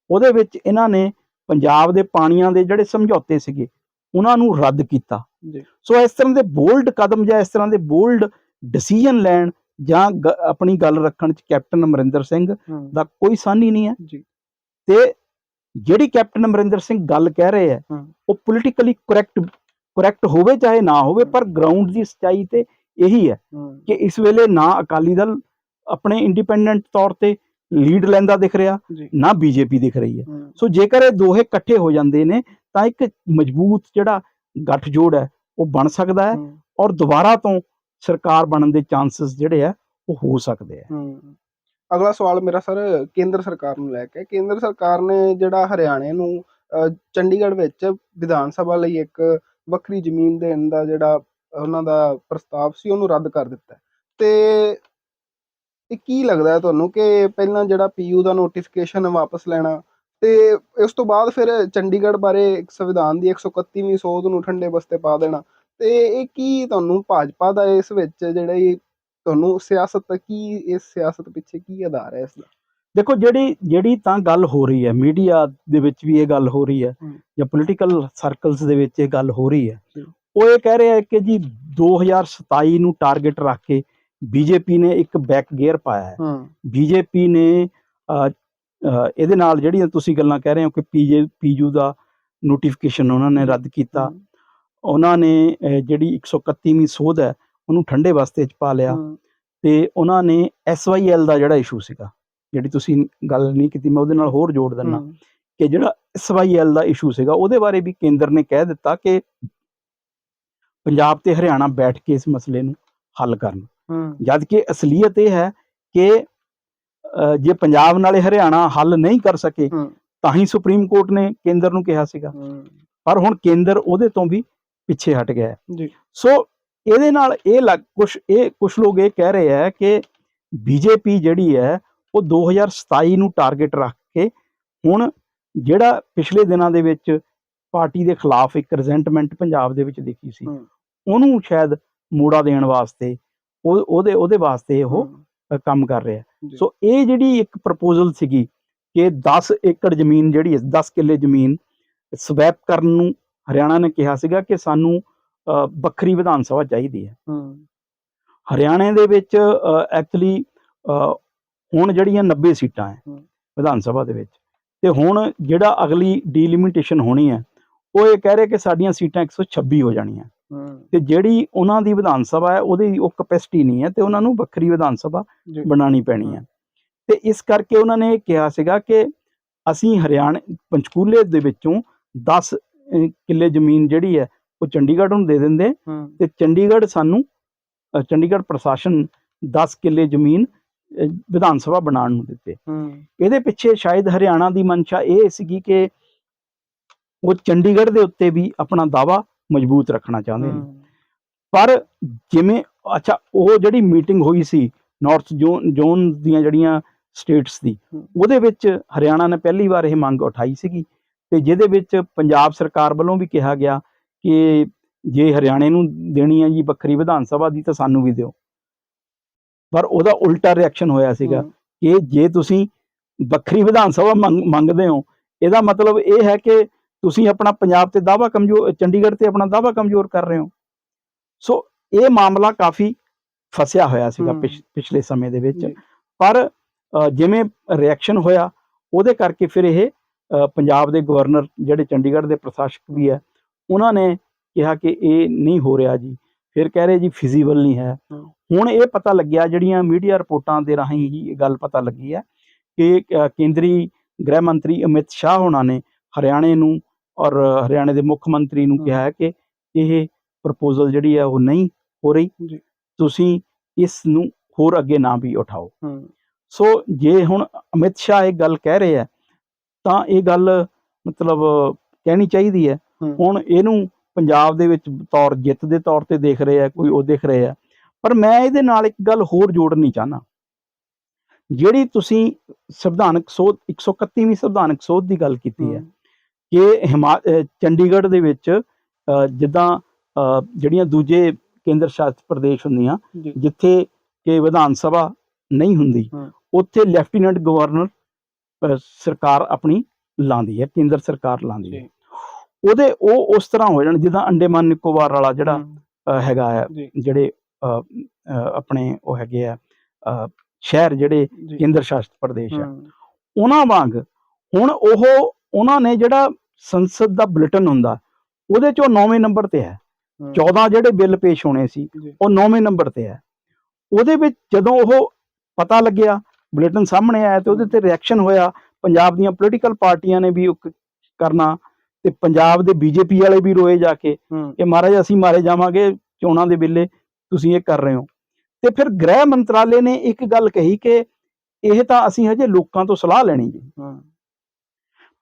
ਉਹਦੇ ਵਿੱਚ ਇਹਨਾਂ ਨੇ ਪੰਜਾਬ ਦੇ ਪਾਣੀਆਂ ਦੇ ਜਿਹੜੇ ਸਮਝੌਤੇ ਸੀਗੇ ਉਹਨਾਂ ਨੂੰ ਰੱਦ ਕੀਤਾ। ਜੀ, ਸੋ ਇਸ ਤਰ੍ਹਾਂ ਦੇ ਬੋਲਡ ਕਦਮ ਜਾਂ ਇਸ ਤਰ੍ਹਾਂ ਦੇ ਬੋਲਡ ਡਿਸੀਜਨ ਲੈਣ ਜਾਂ ਆਪਣੀ ਗੱਲ ਰੱਖਣ 'ਚ ਕੈਪਟਨ ਅਮਰਿੰਦਰ ਸਿੰਘ ਦਾ ਕੋਈ ਸਾਨੀ ਨਹੀਂ ਹੈ। ਜੀ। ਤੇ ਜਿਹੜੀ ਕੈਪਟਨ ਅਮਰਿੰਦਰ ਸਿੰਘ ਗੱਲ ਕਹਿ ਰਹੇ ਹੂੰ ਉਹ ਪੋਲੀਟੀਕਲੀ ਕਰੈਕਟ ਕਰੈਕਟ ਹੋਵੇ ਚਾਹੇ ਨਾ ਹੋਵੇ ਪਰ ਗਰਾਊਂਡ ਦੀ ਸੱਚਾਈ ਤੇ ਇਹੀ ਹੈ ਕਿ ਇਸ ਵੇਲੇ ਨਾ ਅਕਾਲੀ ਦਲ ਆਪਣੇ ਇੰਡੀਪੈਂਡੈਂਟ ਤੌਰ ਤੇ ਲੀਡ ਲੈਂਦਾ ਦਿਖ ਰਿਹਾ ਨਾ ਬੀਜੇਪੀ ਦਿਖ ਰਹੀ ਹੈ। ਸੋ ਜੇਕਰ ਇਹ ਦੋਹੇ ਇਕੱਠੇ ਹੋ ਜਾਂਦੇ ਨੇ ਤਾਂ ਇੱਕ ਮਜ਼ਬੂਤ ਜਿਹੜਾ ਗੱਠਜੋੜ ਹੈ ਉਹ ਬਣ ਸਕਦਾ ਹੈ ਔਰ ਦੁਬਾਰਾ ਤੋਂ ਸਰਕਾਰ ਬਣਨ ਦੇ ਚਾਂਸਸ ਜਿਹੜੇ ਆ ਉਹ ਹੋ ਸਕਦੇ ਆ ਅਗਲਾ ਸਵਾਲ ਮੇਰਾ ਸਰ ਕੇਂਦਰ ਸਰਕਾਰ ਨੂੰ ਲੈ ਕੇ। ਕੇਂਦਰ ਸਰਕਾਰ ਨੇ ਜਿਹੜਾ ਹਰਿਆਣੇ ਨੂੰ ਚੰਡੀਗੜ੍ਹ ਵਿੱਚ ਵਿਧਾਨ ਸਭਾ ਲਈ ਇੱਕ ਵੱਖਰੀ ਜ਼ਮੀਨ ਦੇਣ ਦਾ ਜਿਹੜਾ ਉਹਨਾਂ ਦਾ ਪ੍ਰਸਤਾਵ ਸੀ, ਉਹਨੂੰ ਰੱਦ ਕਰ ਦਿੱਤਾ ਤੇ ਇਹ ਕੀ ਲੱਗਦਾ ਤੁਹਾਨੂੰ ਕਿ ਪਹਿਲਾਂ ਜਿਹੜਾ ਪੀਯੂ ਦਾ ਨੋਟੀਫਿਕੇਸ਼ਨ ਵਾਪਸ ਲੈਣਾ ਤੇ ਇਸ ਤੋਂ ਬਾਅਦ ਫਿਰ ਚੰਡੀਗੜ੍ਹ ਬਾਰੇ ਸੰਵਿਧਾਨ ਦੀ 131ਵੀਂ ਸੋਧ ਨੂੰ ਠੰਡੇ ਬਸਤੇ ਪਾ ਦੇਣਾ? ਤੇ ਇਹ ਕੀ ਤੁਹਾਨੂੰ ਭਾਜਪਾ ਦਾ ਇਸ ਵਿੱਚ ਜਿਹੜਾ ਤੁਹਾਨੂੰ ਸਿਆਸਤ, ਕੀ ਇਸ ਸਿਆਸਤ ਪਿੱਛੇ ਕੀ ਆਧਾਰ ਹੈ ਇਸ ਦਾ? ਦੇਖੋ ਜਿਹੜੀ ਜਿਹੜੀ ਤਾਂ ਗੱਲ ਹੋ ਰਹੀ ਹੈ ਮੀਡੀਆ ਦੇ ਵਿੱਚ ਵੀ ਇਹ ਗੱਲ ਹੋ ਰਹੀ ਹੈ। ਜਾਂ ਪੋਲੀਟੀਕਲ ਸਰਕਲਸ ਦੇ ਵਿੱਚ ਇਹ ਗੱਲ ਹੋ ਰਹੀ ਹੈ। ਉਹ ਇਹ ਕਹਿ ਰਿਹਾ ਹੈ ਕਿ ਜੀ 2027 ਨੂੰ ਟਾਰਗੇਟ ਰੱਖ ਕੇ ਬੀਜੇਪੀ ਨੇ ਇੱਕ ਬੈਕ ਗੇਅਰ ਪਾਇਆ ਹੈ ਬੀਜੇਪੀ ਨੇ ਇਹਦੇ ਨਾਲ ਜਿਹੜੀਆਂ ਤੁਸੀਂ ਗੱਲਾਂ ਕਹਿ ਰਹੇ ਹੋ ਕਿ ਪੀਜੇ ਪੀਜੂ ਦਾ ਨੋਟੀਫਿਕੇਸ਼ਨ ਉਹਨਾਂ ਨੇ ਰੱਦ ਕੀਤਾ ਉਹਨਾਂ ਨੇ ਜਿਹੜੀ 131ਵੀਂ ਸੋਧ ਹੈ ਉਹਨੂੰ ਠੰਡੇ ਵਾਸਤੇ ਚ ਪਾ ਲਿਆ ਤੇ ਉਹਨਾਂ ਨੇ ਐਸਵਾਈਐਲ ਦਾ ਜਿਹੜਾ ਇਸ਼ੂ ਸੀਗਾ ਜਿਹੜੀ ਤੁਸੀਂ ਗੱਲ ਨਹੀਂ ਕੀਤੀ ਮੈਂ ਉਹਦੇ ਨਾਲ ਹੋਰ ਜੋੜ ਦਿੰਦਾ। ਕਿ ਜਿਹੜਾ ਐਸਵਾਈਐਲ ਦਾ ਇਸ਼ੂ ਸੀਗਾ ਉਹਦੇ ਬਾਰੇ ਵੀ ਕੇਂਦਰ ਨੇ ਕਹਿ ਦਿੱਤਾ ਕਿ ਪੰਜਾਬ ਤੇ ਹਰਿਆਣਾ ਬੈਠ ਕੇ ਇਸ ਮਸਲੇ ਨੂੰ ਹੱਲ ਕਰਨ। ਜਦ ਕਿ ਅਸਲੀਅਤ ਇਹ ਹੈ ਕਿ ਜੇ ਪੰਜਾਬ ਨਾਲੇ ਹਰਿਆਣਾ ਹੱਲ ਨਹੀਂ ਕਰ ਸਕੇ ਤਾਂ ਹੀ ਸੁਪਰੀਮ ਕੋਰਟ ਨੇ ਕੇਂਦਰ ਨੂੰ ਕਿਹਾ ਸੀਗਾ। ਪਰ ਹੁਣ ਕੇਂਦਰ ਉਹਦੇ ਤੋਂ ਵੀ ਪਿੱਛੇ ਹਟ ਗਿਆ। ਜੀ। ਸੋ ਇਹਦੇ ਨਾਲ ਇਹ ਲੱਗ ਕੁਛ ਇਹ ਕੁਛ ਲੋਕ ਇਹ ਕਹਿ ਰਹੇ ਹੈ ਕਿ ਬੀਜੇਪੀ ਜਿਹੜੀ ਹੈ ਉਹ 2027 ਨੂੰ ਟਾਰਗੇਟ ਰੱਖ ਕੇ ਹੁਣ ਜਿਹੜਾ ਪਿਛਲੇ ਦਿਨਾਂ ਦੇ ਵਿੱਚ ਪਾਰਟੀ ਦੇ ਖਿਲਾਫ ਇੱਕ ਰਿਜ਼ੈਂਟਮੈਂਟ ਪੰਜਾਬ ਦੇ ਵਿੱਚ ਦਿਖੀ ਸੀ। ਉਹਨੂੰ ਸ਼ਾਇਦ ਮੋੜਾ ਦੇਣ ਵਾਸਤੇ ਉਹ ਉਹਦੇ ਉਹਦੇ ਵਾਸਤੇ ਉਹ ਕੰਮ ਕਰ ਰਿਹਾ। ਸੋ ਇਹ ਜਿਹੜੀ ਇੱਕ ਪ੍ਰਪੋਜ਼ਲ ਸੀਗੀ ਕਿ 10 ਏਕੜ ਜ਼ਮੀਨ ਜਿਹੜੀ ਹੈ 10 ਕਿੱਲੇ ਜ਼ਮੀਨ ਸਵੈਪ ਕਰਨ ਨੂੰ ਹਰਿਆਣਾ ਨੇ ਕਿਹਾ ਸੀਗਾ ਕਿ ਸਾਨੂੰ ਵੱਖਰੀ ਵਿਧਾਨ ਸਭਾ ਚਾਹੀਦੀ ਹੈ ਹਰਿਆਣੇ ਦੇ ਵਿੱਚ ਐਕਚੁਅਲੀ ਹੁਣ ਜਿਹੜੀਆਂ 90 ਸੀਟਾਂ ਹੈ। ਵਿਧਾਨ ਸਭਾ ਦੇ ਵਿੱਚ। ਤੇ ਹੁਣ ਜਿਹੜਾ ਅਗਲੀ ਡੀਲਿਮਿਟੇਸ਼ਨ ਹੋਣੀ ਹੈ ਉਹ ਇਹ ਕਹਿ ਰਹੇ ਕਿ ਸਾਡੀਆਂ ਸੀਟਾਂ 126 ਹੋ ਜਾਣੀਆਂ। ਤੇ ਜਿਹੜੀ ਉਹਨਾਂ ਦੀ ਵਿਧਾਨ ਸਭਾ ਹੈ ਉਹਦੀ ਉਹ ਕਪੈਸਿਟੀ ਨਹੀਂ ਹੈ ਤੇ ਉਹਨਾਂ ਨੂੰ ਵੱਖਰੀ ਵਿਧਾਨ ਸਭਾ। ਬਣਾਉਣੀ ਪੈਣੀ ਹੈ ਤੇ ਇਸ ਕਰਕੇ ਉਹਨਾਂ ਨੇ ਇਹ ਕਿਹਾ ਸੀਗਾ ਕਿ ਅਸੀਂ ਹਰਿਆਣਾ ਪੰਚਕੂਲੇ ਦੇ ਵਿੱਚੋਂ 10 ਅਹ, ਕਿੱਲੇ ਜ਼ਮੀਨ ਜਿਹੜੀ ਹੈ ਉਹ ਚੰਡੀਗੜ੍ਹ ਨੂੰ ਦੇ ਦਿੰਦੇ ਤੇ ਚੰਡੀਗੜ੍ਹ ਸਾਨੂੰ ਚੰਡੀਗੜ੍ਹ ਪ੍ਰਸ਼ਾਸਨ 10 ਕਿੱਲੇ ਜ਼ਮੀਨ ਵਿਧਾਨ ਸਭਾ ਬਣਾਉਣ ਨੂੰ ਦਿੱਤੇ। ਇਹਦੇ ਪਿੱਛੇ ਸ਼ਾਇਦ ਹਰਿਆਣਾ ਦੀ ਮਨਸ਼ਾ ਇਹ ਸੀਗੀ ਕਿ ਉਹ ਚੰਡੀਗੜ੍ਹ ਦੇ ਉੱਤੇ ਵੀ ਆਪਣਾ ਦਾਵਾ ਮਜ਼ਬੂਤ ਰੱਖਣਾ ਚਾਹੁੰਦੇ ਨੇ। ਪਰ ਜਿਵੇਂ ਅੱਛਾ ਉਹ ਜਿਹੜੀ ਮੀਟਿੰਗ ਹੋਈ ਸੀ ਨਾਰਥ ਜ਼ੋਨ ਦੀਆਂ ਜਿਹੜੀਆਂ ਸਟੇਟਸ ਦੀ। ਉਹਦੇ ਵਿੱਚ ਹਰਿਆਣਾ ਨੇ ਪਹਿਲੀ ਵਾਰ ਇਹ ਮੰਗ ਉਠਾਈ ਸੀਗੀ ਤੇ ਜਿਹਦੇ ਵਿੱਚ ਪੰਜਾਬ ਸਰਕਾਰ ਵੱਲੋਂ ਵੀ ਕਿਹਾ ਗਿਆ ਕਿ ਜੇ ਹਰਿਆਣੇ ਨੂੰ ਦੇਣੀ ਹੈ ਜੀ ਵੱਖਰੀ ਵਿਧਾਨ ਸਭਾ ਦੀ ਤਾਂ ਸਾਨੂੰ ਵੀ ਦਿਓ। ਪਰ ਉਹਦਾ ਉਲਟਾ ਰਿਐਕਸ਼ਨ ਹੋਇਆ ਸੀਗਾ ਕਿ ਜੇ ਤੁਸੀਂ ਵੱਖਰੀ ਵਿਧਾਨ ਸਭਾ ਮੰਗ- ਮੰਗਦੇ ਹੋ ਇਹਦਾ ਮਤਲਬ ਇਹ ਹੈ ਕਿ ਤੁਸੀਂ ਆਪਣਾ ਪੰਜਾਬ ਤੇ ਦਾਵਾ ਕਮਜ਼ੋਰ ਚੰਡੀਗੜ੍ਹ ਤੇ ਆਪਣਾ ਦਾਵਾ ਕਮਜ਼ੋਰ ਕਰ ਰਹੇ ਹੋ। ਸੋ ਇਹ ਮਾਮਲਾ ਕਾਫੀ ਫਸਿਆ ਹੋਇਆ ਸੀਗਾ ਪਿਛਲੇ ਸਮੇਂ ਦੇ ਵਿੱਚ। ਪਰ ਜਿਵੇਂ ਰਿਐਕਸ਼ਨ ਹੋਇਆ ਉਹਦੇ ਕਰਕੇ ਫਿਰ ਇਹ ਪੰਜਾਬ ਦੇ ਗਵਰਨਰ ਜਿਹੜੇ ਚੰਡੀਗੜ੍ਹ ਦੇ ਪ੍ਰਸ਼ਾਸਕ ਵੀ ਹੈ ਉਹਨਾਂ ਨੇ ਕਿਹਾ ਕਿ ਇਹ ਨਹੀਂ ਹੋ ਰਿਹਾ ਜੀ। ਫਿਰ ਕਹਿ ਰਹੇ ਜੀ ਫਿਜ਼ੀਬਲ ਨਹੀਂ ਹੈ। ਹੁਣ ਇਹ ਪਤਾ ਲੱਗਿਆ ਜਿਹੜੀਆਂ ਮੀਡੀਆ ਰਿਪੋਰਟਾਂ ਦੇ ਰਾਹੀਂ ਹੀ ਇਹ ਗੱਲ ਪਤਾ ਲੱਗੀ ਹੈ ਕਿ ਕੇਂਦਰੀ ਗ੍ਰਹਿ ਮੰਤਰੀ ਅਮਿਤ ਸ਼ਾਹ ਹੋਣਾ ਨੇ ਹਰਿਆਣੇ ਨੂੰ ਔਰ ਹਰਿਆਣੇ ਦੇ ਮੁੱਖ ਮੰਤਰੀ ਨੂੰ। ਕਿਹਾ ਹੈ ਕਿ ਇਹ ਪ੍ਰਪੋਜ਼ਲ ਜਿਹੜੀ ਹੈ ਉਹ ਨਹੀਂ ਹੋ ਰਹੀ। ਤੁਸੀਂ ਇਸ ਨੂੰ ਹੋਰ ਅੱਗੇ ਨਾ ਵੀ ਉਠਾਓ ਸੋ ਜੇ ਹੁਣ ਅਮਿਤ ਸ਼ਾਹ ਇਹ ਗੱਲ ਕਹਿ ਰਹੇ ਆ ਤਾਂ ਇਹ ਗੱਲ ਮਤਲਬ ਕਹਿਣੀ ਚਾਹੀਦੀ ਹੂੰ। ਹੁਣ ਇਹਨੂੰ ਪੰਜਾਬ ਦੇ ਵਿੱਚ ਤੌਰ ਜਿੱਤ ਦੇ ਤੌਰ ਤੇ ਦੇਖ ਰਹੇ ਆ ਕੋਈ ਉਹ ਦੇਖ ਰਹੇ ਆ ਪਰ ਮੈਂ ਇਹਦੇ ਨਾਲ ਇੱਕ ਗੱਲ ਹੋਰ ਜੋੜਨੀ ਚਾਹਨਾ ਜਿਹੜੀ ਤੁਸੀਂ ਸੰਵਿਧਾਨਕ ਸੋਧ 131ਵੀਂ ਸੰਵਿਧਾਨਕ ਸੋਧ ਦੀ ਗੱਲ ਕੀਤੀ ਹੈ ਕਿ ਚੰਡੀਗੜ੍ਹ ਦੇ ਵਿੱਚ ਜਿੱਦਾਂ ਜਿਹੜੀਆਂ ਦੂਜੇ ਕੇਂਦਰ ਸ਼ਾਸਿਤ ਪ੍ਰਦੇਸ਼ ਹੁੰਦੀਆਂ ਜਿੱਥੇ ਕਿ ਵਿਧਾਨ ਸਭਾ ਨਹੀਂ ਹੁੰਦੀ। ਉੱਥੇ ਲੈਫਟੀਨੈਂਟ ਗਵਰਨਰ ਸਰਕਾਰ ਆਪਣੀ ਲਾਉਂਦੀ ਹੈ ਕੇਂਦਰ ਸਰਕਾਰ ਲਾਉਂਦੀ ਹੈ। ਉਹਦੇ ਉਹ ਉਸ ਤਰ੍ਹਾਂ ਹੋ ਜਾਣ ਜਿੱਦਾਂ ਅੰਡੇਮਾਨ ਨਿਕੋਬਾਰ ਵਾਲਾ ਜਿਹੜਾ ਹੈਗਾ ਹੈ ਜਿਹੜੇ ਆਪਣੇ ਉਹ ਹੈਗੇ ਆ ਸ਼ਹਿਰ ਜਿਹੜੇ ਕੇਂਦਰ ਸ਼ਾਸਿਤ ਪ੍ਰਦੇਸ਼ ਆ। ਉਹਨਾਂ ਵਾਂਗ ਹੁਣ ਉਹ ਉਹਨਾਂ ਨੇ ਜਿਹੜਾ ਸੰਸਦ ਦਾ ਬੁਲੇਟਿਨ ਹੁੰਦਾ ਉਹਦੇ ਚ ਉਹ 9ਵੇਂ ਨੰਬਰ ਤੇ ਹੈ। ਹੂੰ, 14 ਜਿਹੜੇ ਬਿੱਲ ਪੇਸ਼ ਹੋਣੇ ਸੀ ਉਹ 9ਵੇਂ ਨੰਬਰ ਤੇ ਹੈ। ਉਹਦੇ ਵਿੱਚ ਜਦੋਂ ਉਹ ਪਤਾ ਲੱਗਿਆ ਬੁਲੇਟਿਨ ਸਾਹਮਣੇ ਆਇਆ ਤੇ ਉਹਦੇ ਤੇ ਰਿਐਕਸ਼ਨ ਹੋਇਆ ਪੰਜਾਬ ਦੀਆਂ ਪੋਲੀਟੀਕਲ ਪਾਰਟੀਆਂ ਨੇ ਵੀ ਕਰਨਾ ਤੇ ਪੰਜਾਬ ਦੇ ਬੀਜੇਪੀ ਵਾਲੇ ਵੀ ਰੋਏ ਜਾ ਕੇ ਕਿ ਮਹਾਰਾਜ ਅਸੀਂ ਮਾਰੇ ਜਾਵਾਂਗੇ ਚੋਣਾਂ ਦੇ ਵੇਲੇ ਤੁਸੀਂ ਇਹ ਕਰ ਰਹੇ ਹੋ। ਤੇ ਫਿਰ ਗ੍ਰਹਿ ਮੰਤਰਾਲੇ ਨੇ ਇੱਕ ਗੱਲ ਕਹੀ ਕਿ ਇਹ ਤਾਂ ਅਸੀਂ ਹਜੇ ਲੋਕਾਂ ਤੋਂ ਸਲਾਹ ਲੈਣੀ ਜੀ। ਹੂੰ।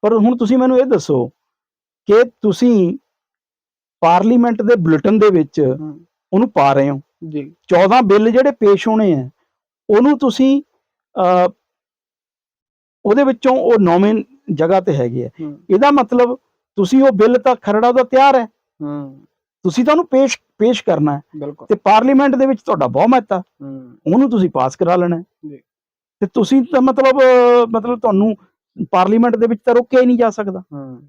ਪਰ ਹੁਣ ਤੁਸੀਂ ਮੈਨੂੰ ਇਹ ਦੱਸੋ ਕਿ ਤੁਸੀਂ ਪਾਰਲੀਮੈਂਟ ਦੇ ਬੁਲੇਟਿਨ ਦੇ ਵਿੱਚ ਉਹਨੂੰ ਪਾ ਰਹੇ ਹੋ। ਜੀ। 14 ਬਿੱਲ ਜਿਹੜੇ ਪੇਸ਼ ਹੋਣੇ ਆ ਉਹਨੂੰ ਤੁਸੀਂ ਉਹਦੇ ਵਿੱਚੋਂ ਉਹ ਨੌਵੇਂ ਜਗ੍ਹਾ ਤੇ ਹੈਗੇ ਆ। ਇਹਦਾ ਮਤਲਬ ਤੁਸੀਂ ਉਹ ਬਿੱਲ ਤਾਂ ਖਰੜਾ ਉਹਦਾ ਤਿਆਰ ਹੈ। ਹੂੰ। ਤੁਸੀਂ ਤਾਂ ਉਹਨੂੰ ਪੇਸ਼ ਪੇਸ਼ ਕਰਨਾ ਹੈ। ਬਿਲਕੁਲ। ਤੇ ਪਾਰਲੀਮੈਂਟ ਦੇ ਵਿੱਚ ਤੁਹਾਡਾ ਬਹੁਮਤ ਆ ਹੂੰ। ਉਹਨੂੰ ਤੁਸੀਂ ਪਾਸ ਕਰਾ ਲੈਣਾ ਹੈ। ਜੀ। ਤੇ ਤੁਸੀਂ ਤਾਂ ਮਤਲਬ ਮਤਲਬ ਤੁਹਾਨੂੰ ਪਾਰਲੀਮੈਂਟ ਦੇ ਵਿੱਚ ਤਾਂ ਰੋਕਿਆ ਹੀ ਨਹੀਂ ਜਾ ਸਕਦਾ। ਹੂੰ।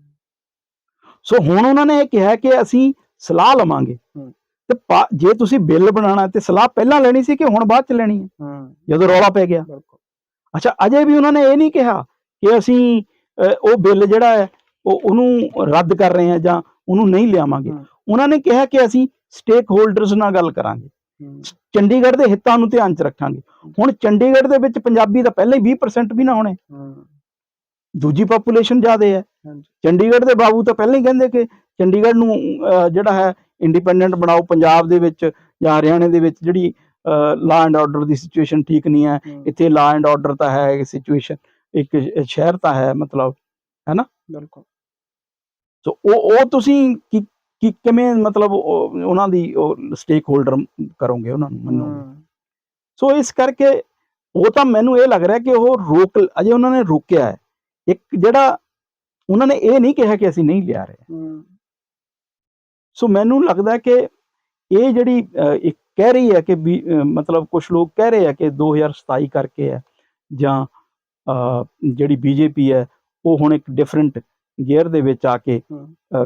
ਸੋ ਹੁਣ ਉਹਨਾਂ ਨੇ ਇਹ ਕਿਹਾ ਕਿ ਅਸੀਂ ਸਲਾਹ ਲਵਾਂਗੇ। ਹੂੰ। ਤੇ ਜੇ ਤੁਸੀਂ ਬਿੱਲ ਬਣਾਉਣਾ ਤੇ ਸਲਾਹ ਪਹਿਲਾਂ ਲੈਣੀ ਸੀ ਕਿ ਹੁਣ ਬਾਅਦ ਚ ਲੈਣੀ ਹੈ? ਹੂੰ। ਜਦੋਂ ਰੌਲਾ ਪੈ ਗਿਆ। ਬਿਲਕੁਲ। ਅੱਛਾ ਅਜੇ ਵੀ ਉਹਨਾਂ ਨੇ ਇਹ ਨਹੀਂ ਕਿਹਾ ਕਿ ਅਸੀਂ ਉਹ ਬਿੱਲ ਜਿਹੜਾ ਹੈ ਉਹ ਉਹਨੂੰ ਰੱਦ ਕਰ ਰਹੇ ਹਾਂ ਜਾਂ ਉਹਨੂੰ ਨਹੀਂ ਲਿਆਵਾਂਗੇ। ਹੂੰ। ਉਹਨਾਂ ਨੇ ਕਿਹਾ ਕਿ ਅਸੀਂ ਸਟੇਕ ਹੋਲਡਰਸ ਨਾਲ ਗੱਲ ਕਰਾਂਗੇ। ਹੂੰ। ਚੰਡੀਗੜ੍ਹ ਦੇ ਹਿੱਤਾਂ ਨੂੰ ਧਿਆਨ 'ਚ ਰੱਖਾਂਗੇ। ਹੁਣ ਚੰਡੀਗੜ੍ਹ ਦੇ ਵਿੱਚ ਪੰਜਾਬੀ ਤਾਂ ਪਹਿਲਾਂ ਹੀ 20% ਵੀ ਨਾ ਹੋਣੇ। ਹੂੰ। ਦੂਜੀ ਪਾਪੂਲੇਸ਼ਨ ਜ਼ਿਆਦੇ ਹੈ ਚੰਡੀਗੜ੍ਹ ਦੇ ਬਾਬੂ ਤਾਂ ਪਹਿਲਾਂ ਹੀ ਕਹਿੰਦੇ ਕਿ ਚੰਡੀਗੜ੍ਹ ਨੂੰ ਜਿਹੜਾ ਹੈ ਇੰਡੀਪੈਂਡੈਂਟ ਬਣਾਓ ਪੰਜਾਬ ਦੇ ਵਿੱਚ ਜਾਂ ਹਰਿਆਣੇ ਦੇ ਵਿੱਚ ਜਿਹੜੀ law and order the situation ਠੀਕ ਨਹੀਂ ਹੈ। ਹੂੰ, ਇੱਥੇ ਲਾ ਐਂਡ ਆਰਡਰ ਤਾਂ ਹੈ ਸਿਚੁਏਸ਼ਨ ਇੱਕ ਸ਼ਹਿਰ ਤਾਂ ਹੈ ਮਤਲਬ ਬਿਲਕੁਲ। ਸੋ ਉਹ ਉਹ ਤੁਸੀਂ ਕੀ ਕੀ ਕਿਵੇਂ ਮਤਲਬ ਉਹ- ਉਹਨਾਂ ਦੀ ਸਟੇਕ ਹੋਲਡਰ ਕਰੋਗੇ ਉਹਨਾਂ ਨੂੰ ਮੰਨੋਗੇ ਹੂੰ, ਸੋ ਇਸ ਕਰਕੇ ਉਹ ਤਾਂ ਮੈਨੂੰ ਇਹ ਲੱਗ ਰਿਹਾ ਕਿ ਉਹ ਰੋਕ ਅਜੇ ਉਹਨਾਂ ਨੇ ਰੋਕਿਆ ਹੈ। ਇੱਕ ਜਿਹੜਾ ਉਹਨਾਂ ਨੇ ਇਹ ਨਹੀਂ ਕਿਹਾ ਕਿ ਅਸੀਂ ਨਹੀਂ ਲਿਆ ਰਹੇ। ਸੋ ਮੈਨੂੰ ਲੱਗਦਾ ਕਿ ਇਹ ਜਿਹੜੀ ਇੱਕ ਕਹਿ ਰਹੀ ਹੈ ਕਿ ਮਤਲਬ ਕੁਝ ਲੋਕ ਕਹਿ ਰਹੇ ਆ ਕਿ 2027 ਕਰਕੇ ਹੈ ਜਾਂ ਜਿਹੜੀ ਬੀਜੇਪੀ ਹੈ ਉਹ ਹੁਣ ਇੱਕ ਡਿਫਰੈਂਟ ਗੇਅਰ ਦੇ ਵਿੱਚ ਆ ਕੇ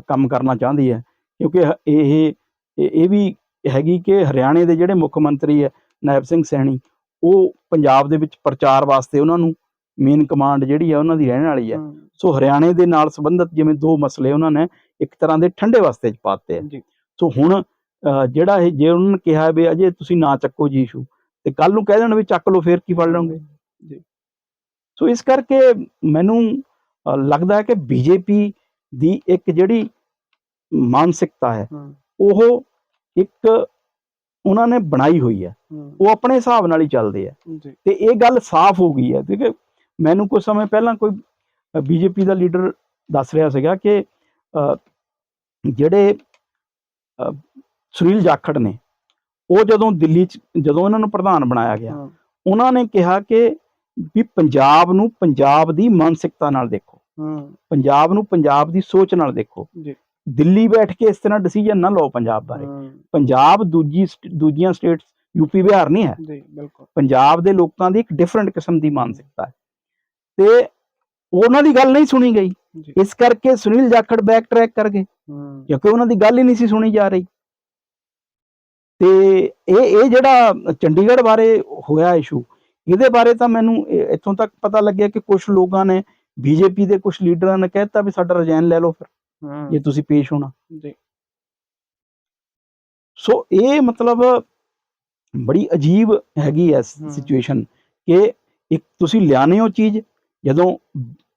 ਕੰਮ ਕਰਨਾ ਚਾਹੁੰਦੀ ਹੈ। ਕਿਉਂਕਿ ਇਹ ਇਹ ਵੀ ਹੈਗੀ ਕਿ ਹਰਿਆਣੇ ਦੇ ਜਿਹੜੇ ਮੁੱਖ ਮੰਤਰੀ ਹੈ ਨਾਇਬ ਸਿੰਘ ਸੈਣੀ ਉਹ ਪੰਜਾਬ ਦੇ ਵਿੱਚ ਪ੍ਰਚਾਰ ਵਾਸਤੇ ਉਹਨਾਂ ਨੂੰ ਮੇਨ ਕਮਾਂਡ ਜਿਹੜੀ ਹੈ ਉਹਨਾਂ ਦੀ ਰਹਿਣ ਵਾਲੀ ਹੈ। ਸੋ ਹਰਿਆਣੇ ਦੇ ਨਾਲ ਸੰਬੰਧਿਤ ਜਿਵੇਂ ਦੋ ਮਸਲੇ ਉਹਨਾਂ ਨੇ ਇੱਕ ਤਰ੍ਹਾਂ ਦੇ ਠੰਡੇ ਵਾਸਤੇ ਚ ਪਾਤੇ ਆ। ਸੋ ਹੁਣ ਜਿਹੜਾ ਇਹ ਜੇ ਉਹਨਾਂ ਨੇ ਕਿਹਾ ਵੀ ਅਜੇ ਤੁਸੀਂ ਨਾ ਚੱਕੋ ਜੀ ਇਸ਼ੂ ਤੇ ਕੱਲ ਨੂੰ ਕਹਿ ਦੇਣ ਵੀ ਚੱਕ ਲਓ ਫੇਰ ਕੀ ਫੜ ਲਓਗੇ? ਜੀ। ਸੋ ਇਸ ਕਰਕੇ ਮੈਨੂੰ ਲੱਗਦਾ ਹੈ ਕਿ ਬੀਜੇਪੀ ਦੀ ਇੱਕ ਜਿਹੜੀ ਮਾਨਸਿਕਤਾ ਹੈ ਉਹ ਇੱਕ ਉਹਨਾਂ ਨੇ ਬਣਾਈ ਹੋਈ ਹੈ। ਉਹ ਆਪਣੇ ਹਿਸਾਬ ਨਾਲ ਹੀ ਚੱਲਦੇ ਆ ਤੇ ਇਹ ਗੱਲ ਸਾਫ਼ ਹੋ ਗਈ ਹੈ। ਕਿਉਂਕਿ ਮੈਨੂੰ ਕੁਝ ਸਮੇਂ ਪਹਿਲਾਂ ਕੋਈ ਬੀਜੇਪੀ ਦਾ ਲੀਡਰ ਦੱਸ ਰਿਹਾ ਸੀਗਾ ਕਿ ਜਿਹੜੇ ਸੁਨੀਲ ਜਾਖੜ ਨੇ ਉਹ ਜਦੋਂ ਦਿੱਲੀ ਚ ਜਦੋਂ ਇਹਨਾਂ ਨੂੰ ਪ੍ਰਧਾਨ ਬਣਾਇਆ ਗਿਆ ਉਹਨਾਂ ਨੇ ਕਿਹਾ ਕਿ ਵੀ ਪੰਜਾਬ ਨੂੰ ਪੰਜਾਬ ਦੀ ਮਾਨਸਿਕਤਾ ਨਾਲ ਦੇਖੋ। ਹੂੰ। ਪੰਜਾਬ ਨੂੰ ਪੰਜਾਬ ਦੀ ਸੋਚ ਨਾਲ ਦੇਖੋ। ਜੀ। ਦਿੱਲੀ ਬੈਠ ਕੇ ਇਸ ਤਰ੍ਹਾਂ ਡਿਸੀਜਨ ਨਾ ਲਓ ਪੰਜਾਬ ਬਾਰੇ। ਪੰਜਾਬ ਦੂਜੀ ਦੂਜੀਆਂ ਸਟੇਟਸ ਯੂਪੀ ਬਿਹਾਰ ਨਹੀਂ ਹੈ। ਜੀ ਬਿਲਕੁਲ। ਪੰਜਾਬ ਦੇ ਲੋਕਾਂ ਦੀ ਇੱਕ ਡਿਫਰੈਂਟ ਕਿਸਮ ਦੀ ਮਾਨਸਿਕਤਾ ਹੈ। ਤੇ ਉਹਨਾਂ ਦੀ ਗੱਲ ਨਹੀਂ ਸੁਣੀ ਗਈ। ਇਸ ਕਰਕੇ ਸੁਨੀਲ ਜਾਖੜ ਬੈਕ ਟਰੈਕ ਕਰ ਗਏ। ਕਿਉਂਕਿ ਉਹਨਾਂ ਦੀ ਗੱਲ ਹੀ ਨਹੀਂ ਸੀ ਸੁਣੀ ਜਾ ਰਹੀ। ਤੇ ਇਹ ਇਹ ਜਿਹੜਾ ਚੰਡੀਗੜ੍ਹ ਬਾਰੇ ਹੋਇਆ ਇਸ਼ੂ ਇਹਦੇ ਬਾਰੇ ਤਾਂ ਮੈਨੂੰ ਇੱਥੋਂ ਤੱਕ ਪਤਾ ਲੱਗਿਆ ਕਿ ਕੁਝ ਲੋਕਾਂ ਨੇ ਬੀਜੇਪੀ ਦੇ ਕੁਝ ਲੀਡਰਾਂ ਨੇ ਕਹਿਤਾ ਵੀ ਸਾਡਾ ਰਜਾਨ ਲੈ ਲਓ ਫਿਰ ਹੂੰ। ਜੇ ਤੁਸੀਂ ਪੇਸ਼ ਹੋਣਾ। ਜੀ। ਸੋ ਇਹ ਮਤਲਬ ਬੜੀ ਅਜੀਬ ਹੈਗੀ ਐ। ਸਿਚੁਏਸ਼ਨ ਕਿ ਇੱਕ ਤੁਸੀਂ ਲਿਆਨੇ ਹੋ ਚੀਜ਼ ਜਦੋਂ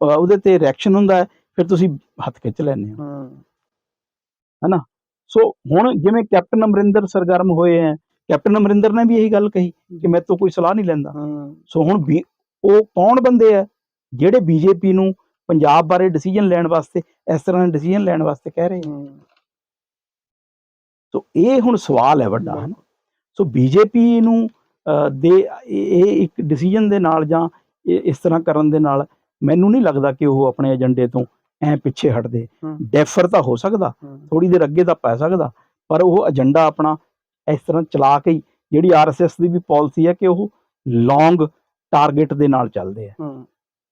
ਉਹਦੇ ਤੇ ਰਿਐਕਸ਼ਨ ਹੁੰਦਾ ਹੈ ਫਿਰ ਤੁਸੀਂ ਹੱਥ ਖਿੱਚ ਲੈਂਦੇ ਹੋ। ਹੂੰ ਸੋ ਹੁਣ ਜਿਵੇਂ ਕੈਪਟਨ ਅਮਰਿੰਦਰ ਸਰਗਰਮ ਹੋਏ ਹੈ ਕੈਪਟਨ ਅਮਰਿੰਦਰ ਨੇ ਵੀ ਇਹੀ ਗੱਲ ਕਹੀ ਕਿ ਮੈਂ ਤੋਂ ਕੋਈ ਸਲਾਹ ਨਹੀਂ ਲੈਂਦਾ। ਸੋ ਹੁਣ ਉਹ ਕੌਣ ਬੰਦੇ ਆ ਜਿਹੜੇ ਬੀਜੇਪੀ ਨੂੰ ਪੰਜਾਬ ਬਾਰੇ ਡਿਸੀਜਨ ਲੈਣ ਵਾਸਤੇ ਇਸ ਤਰ੍ਹਾਂ ਦੇ ਡਿਸੀਜਨ ਲੈਣ ਵਾਸਤੇ ਕਹਿ ਰਹੇ ਸੋ ਇਹ ਹੁਣ ਸਵਾਲ ਹੈ ਵੱਡਾ ਸੋ ਬੀਜੇਪੀ ਨੂੰ ਦੇ ਇਹ ਇੱਕ ਡਿਸੀਜਨ ਦੇ ਨਾਲ ਜਾਂ ਇਸ ਤਰ੍ਹਾਂ ਕਰਨ ਦੇ ਨਾਲ ਮੈਨੂੰ ਨਹੀਂ ਲੱਗਦਾ ਕਿ ਉਹ ਆਪਣੇ ਏਜੰਡੇ ਤੋਂ ਐ ਪਿੱਛੇ ਹਟਦੇ। ਡੈਫਰ ਤਾਂ ਹੋ ਸਕਦਾ ਥੋੜੀ ਦੇਰ ਅੱਗੇ ਤਾਂ ਪੈ ਸਕਦਾ ਪਰ ਉਹ ਏਜੰਡਾ ਆਪਣਾ ਇਸ ਤਰ੍ਹਾਂ ਚਲਾ ਕੇ ਹੀ ਜਿਹੜੀ ਆਰਐਸਐਸ ਦੀ ਵੀ ਪਾਲਿਸੀ ਹੈ ਕਿ ਉਹ ਲੌਂਗ ਟਾਰਗੇਟ ਦੇ ਨਾਲ ਚੱਲਦੇ ਆ।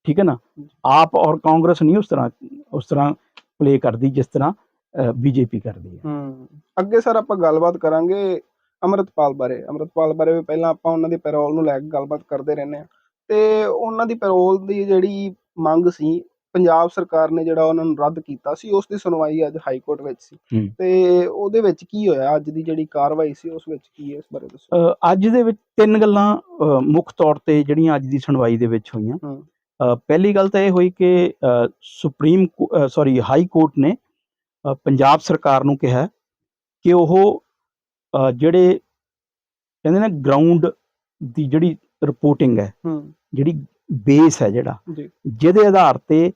ਠੀਕ ਹੈ ਨਾ? ਆਪ ਔਰ ਕਾਂਗਰਸ ਨਹੀਂ ਉਸ ਤਰ੍ਹਾਂ ਉਸ ਤਰ੍ਹਾਂ ਪਲੇ ਕਰਦੀ ਜਿਸ ਤਰ੍ਹਾਂ ਬੀਜੇਪੀ ਕਰਦੀ ਹੈ। ਹੂੰ। ਅੱਗੇ ਸਰ ਆਪਾਂ ਗੱਲਬਾਤ ਕਰਾਂਗੇ ਅੰਮ੍ਰਿਤਪਾਲ ਬਾਰੇ। ਅੰਮ੍ਰਿਤਪਾਲ ਬਾਰੇ ਵੀ ਪਹਿਲਾਂ ਆਪਾਂ ਉਹਨਾਂ ਦੀ ਪੈਰੋਲ ਨੂੰ ਲੈ ਕੇ ਗੱਲਬਾਤ ਕਰਦੇ ਰਹਿੰਦੇ ਆ ਤੇ ਉਹਨਾਂ ਦੀ ਪੈਰੋਲ ਦੀ ਜਿਹੜੀ ਮੰਗ ਸੀ ਪੰਜਾਬ ਸਰਕਾਰ ਨੇ ਜਿਹੜਾ ਉਹਨਾਂ ਨੂੰ ਰੱਦ ਕੀਤਾ ਸੀ ਉਸ ਦੀ ਸੁਣਵਾਈ ਅੱਜ ਹਾਈ ਕੋਰਟ ਵਿੱਚ ਸੀ। ਤੇ ਉਹਦੇ ਵਿੱਚ ਕੀ ਹੋਇਆ? ਅੱਜ ਦੀ ਜਿਹੜੀ ਕਾਰਵਾਈ ਸੀ ਉਸ ਵਿੱਚ ਕੀ ਹੈ ਇਸ ਬਾਰੇ ਦੱਸੋ? ਅੱਜ ਦੇ ਵਿੱਚ ਤਿੰਨ ਗੱਲਾਂ ਮੁੱਖ ਤੌਰ ਤੇ ਜਿਹੜੀਆਂ ਅੱਜ ਦੀ ਸੁਣਵਾਈ ਦੇ ਵਿੱਚ ਹੋਈਆਂ। ਪਹਿਲੀ ਗੱਲ ਤਾਂ ਇਹ ਹੋਈ ਕਿ ਸੁਪਰੀਮ ਸੌਰੀ ਹਾਈ ਕੋਰਟ ਨੇ ਪੰਜਾਬ ਸਰਕਾਰ ਨੂੰ ਕਿਹਾ ਕਿ ਉਹ ਜਿਹੜੇ ਕਹਿੰਦੇ ਨੇ ਗਰਾਊਂਡ ਦੀ ਜਿਹੜੀ ਰਿਪੋਰਟਿੰਗ ਹੈ ਜਿਹੜੀ ਬੇਸ ਹੈ ਜਿਹੜਾ ਜਿਹਦੇ ਆਧਾਰ ਤੇ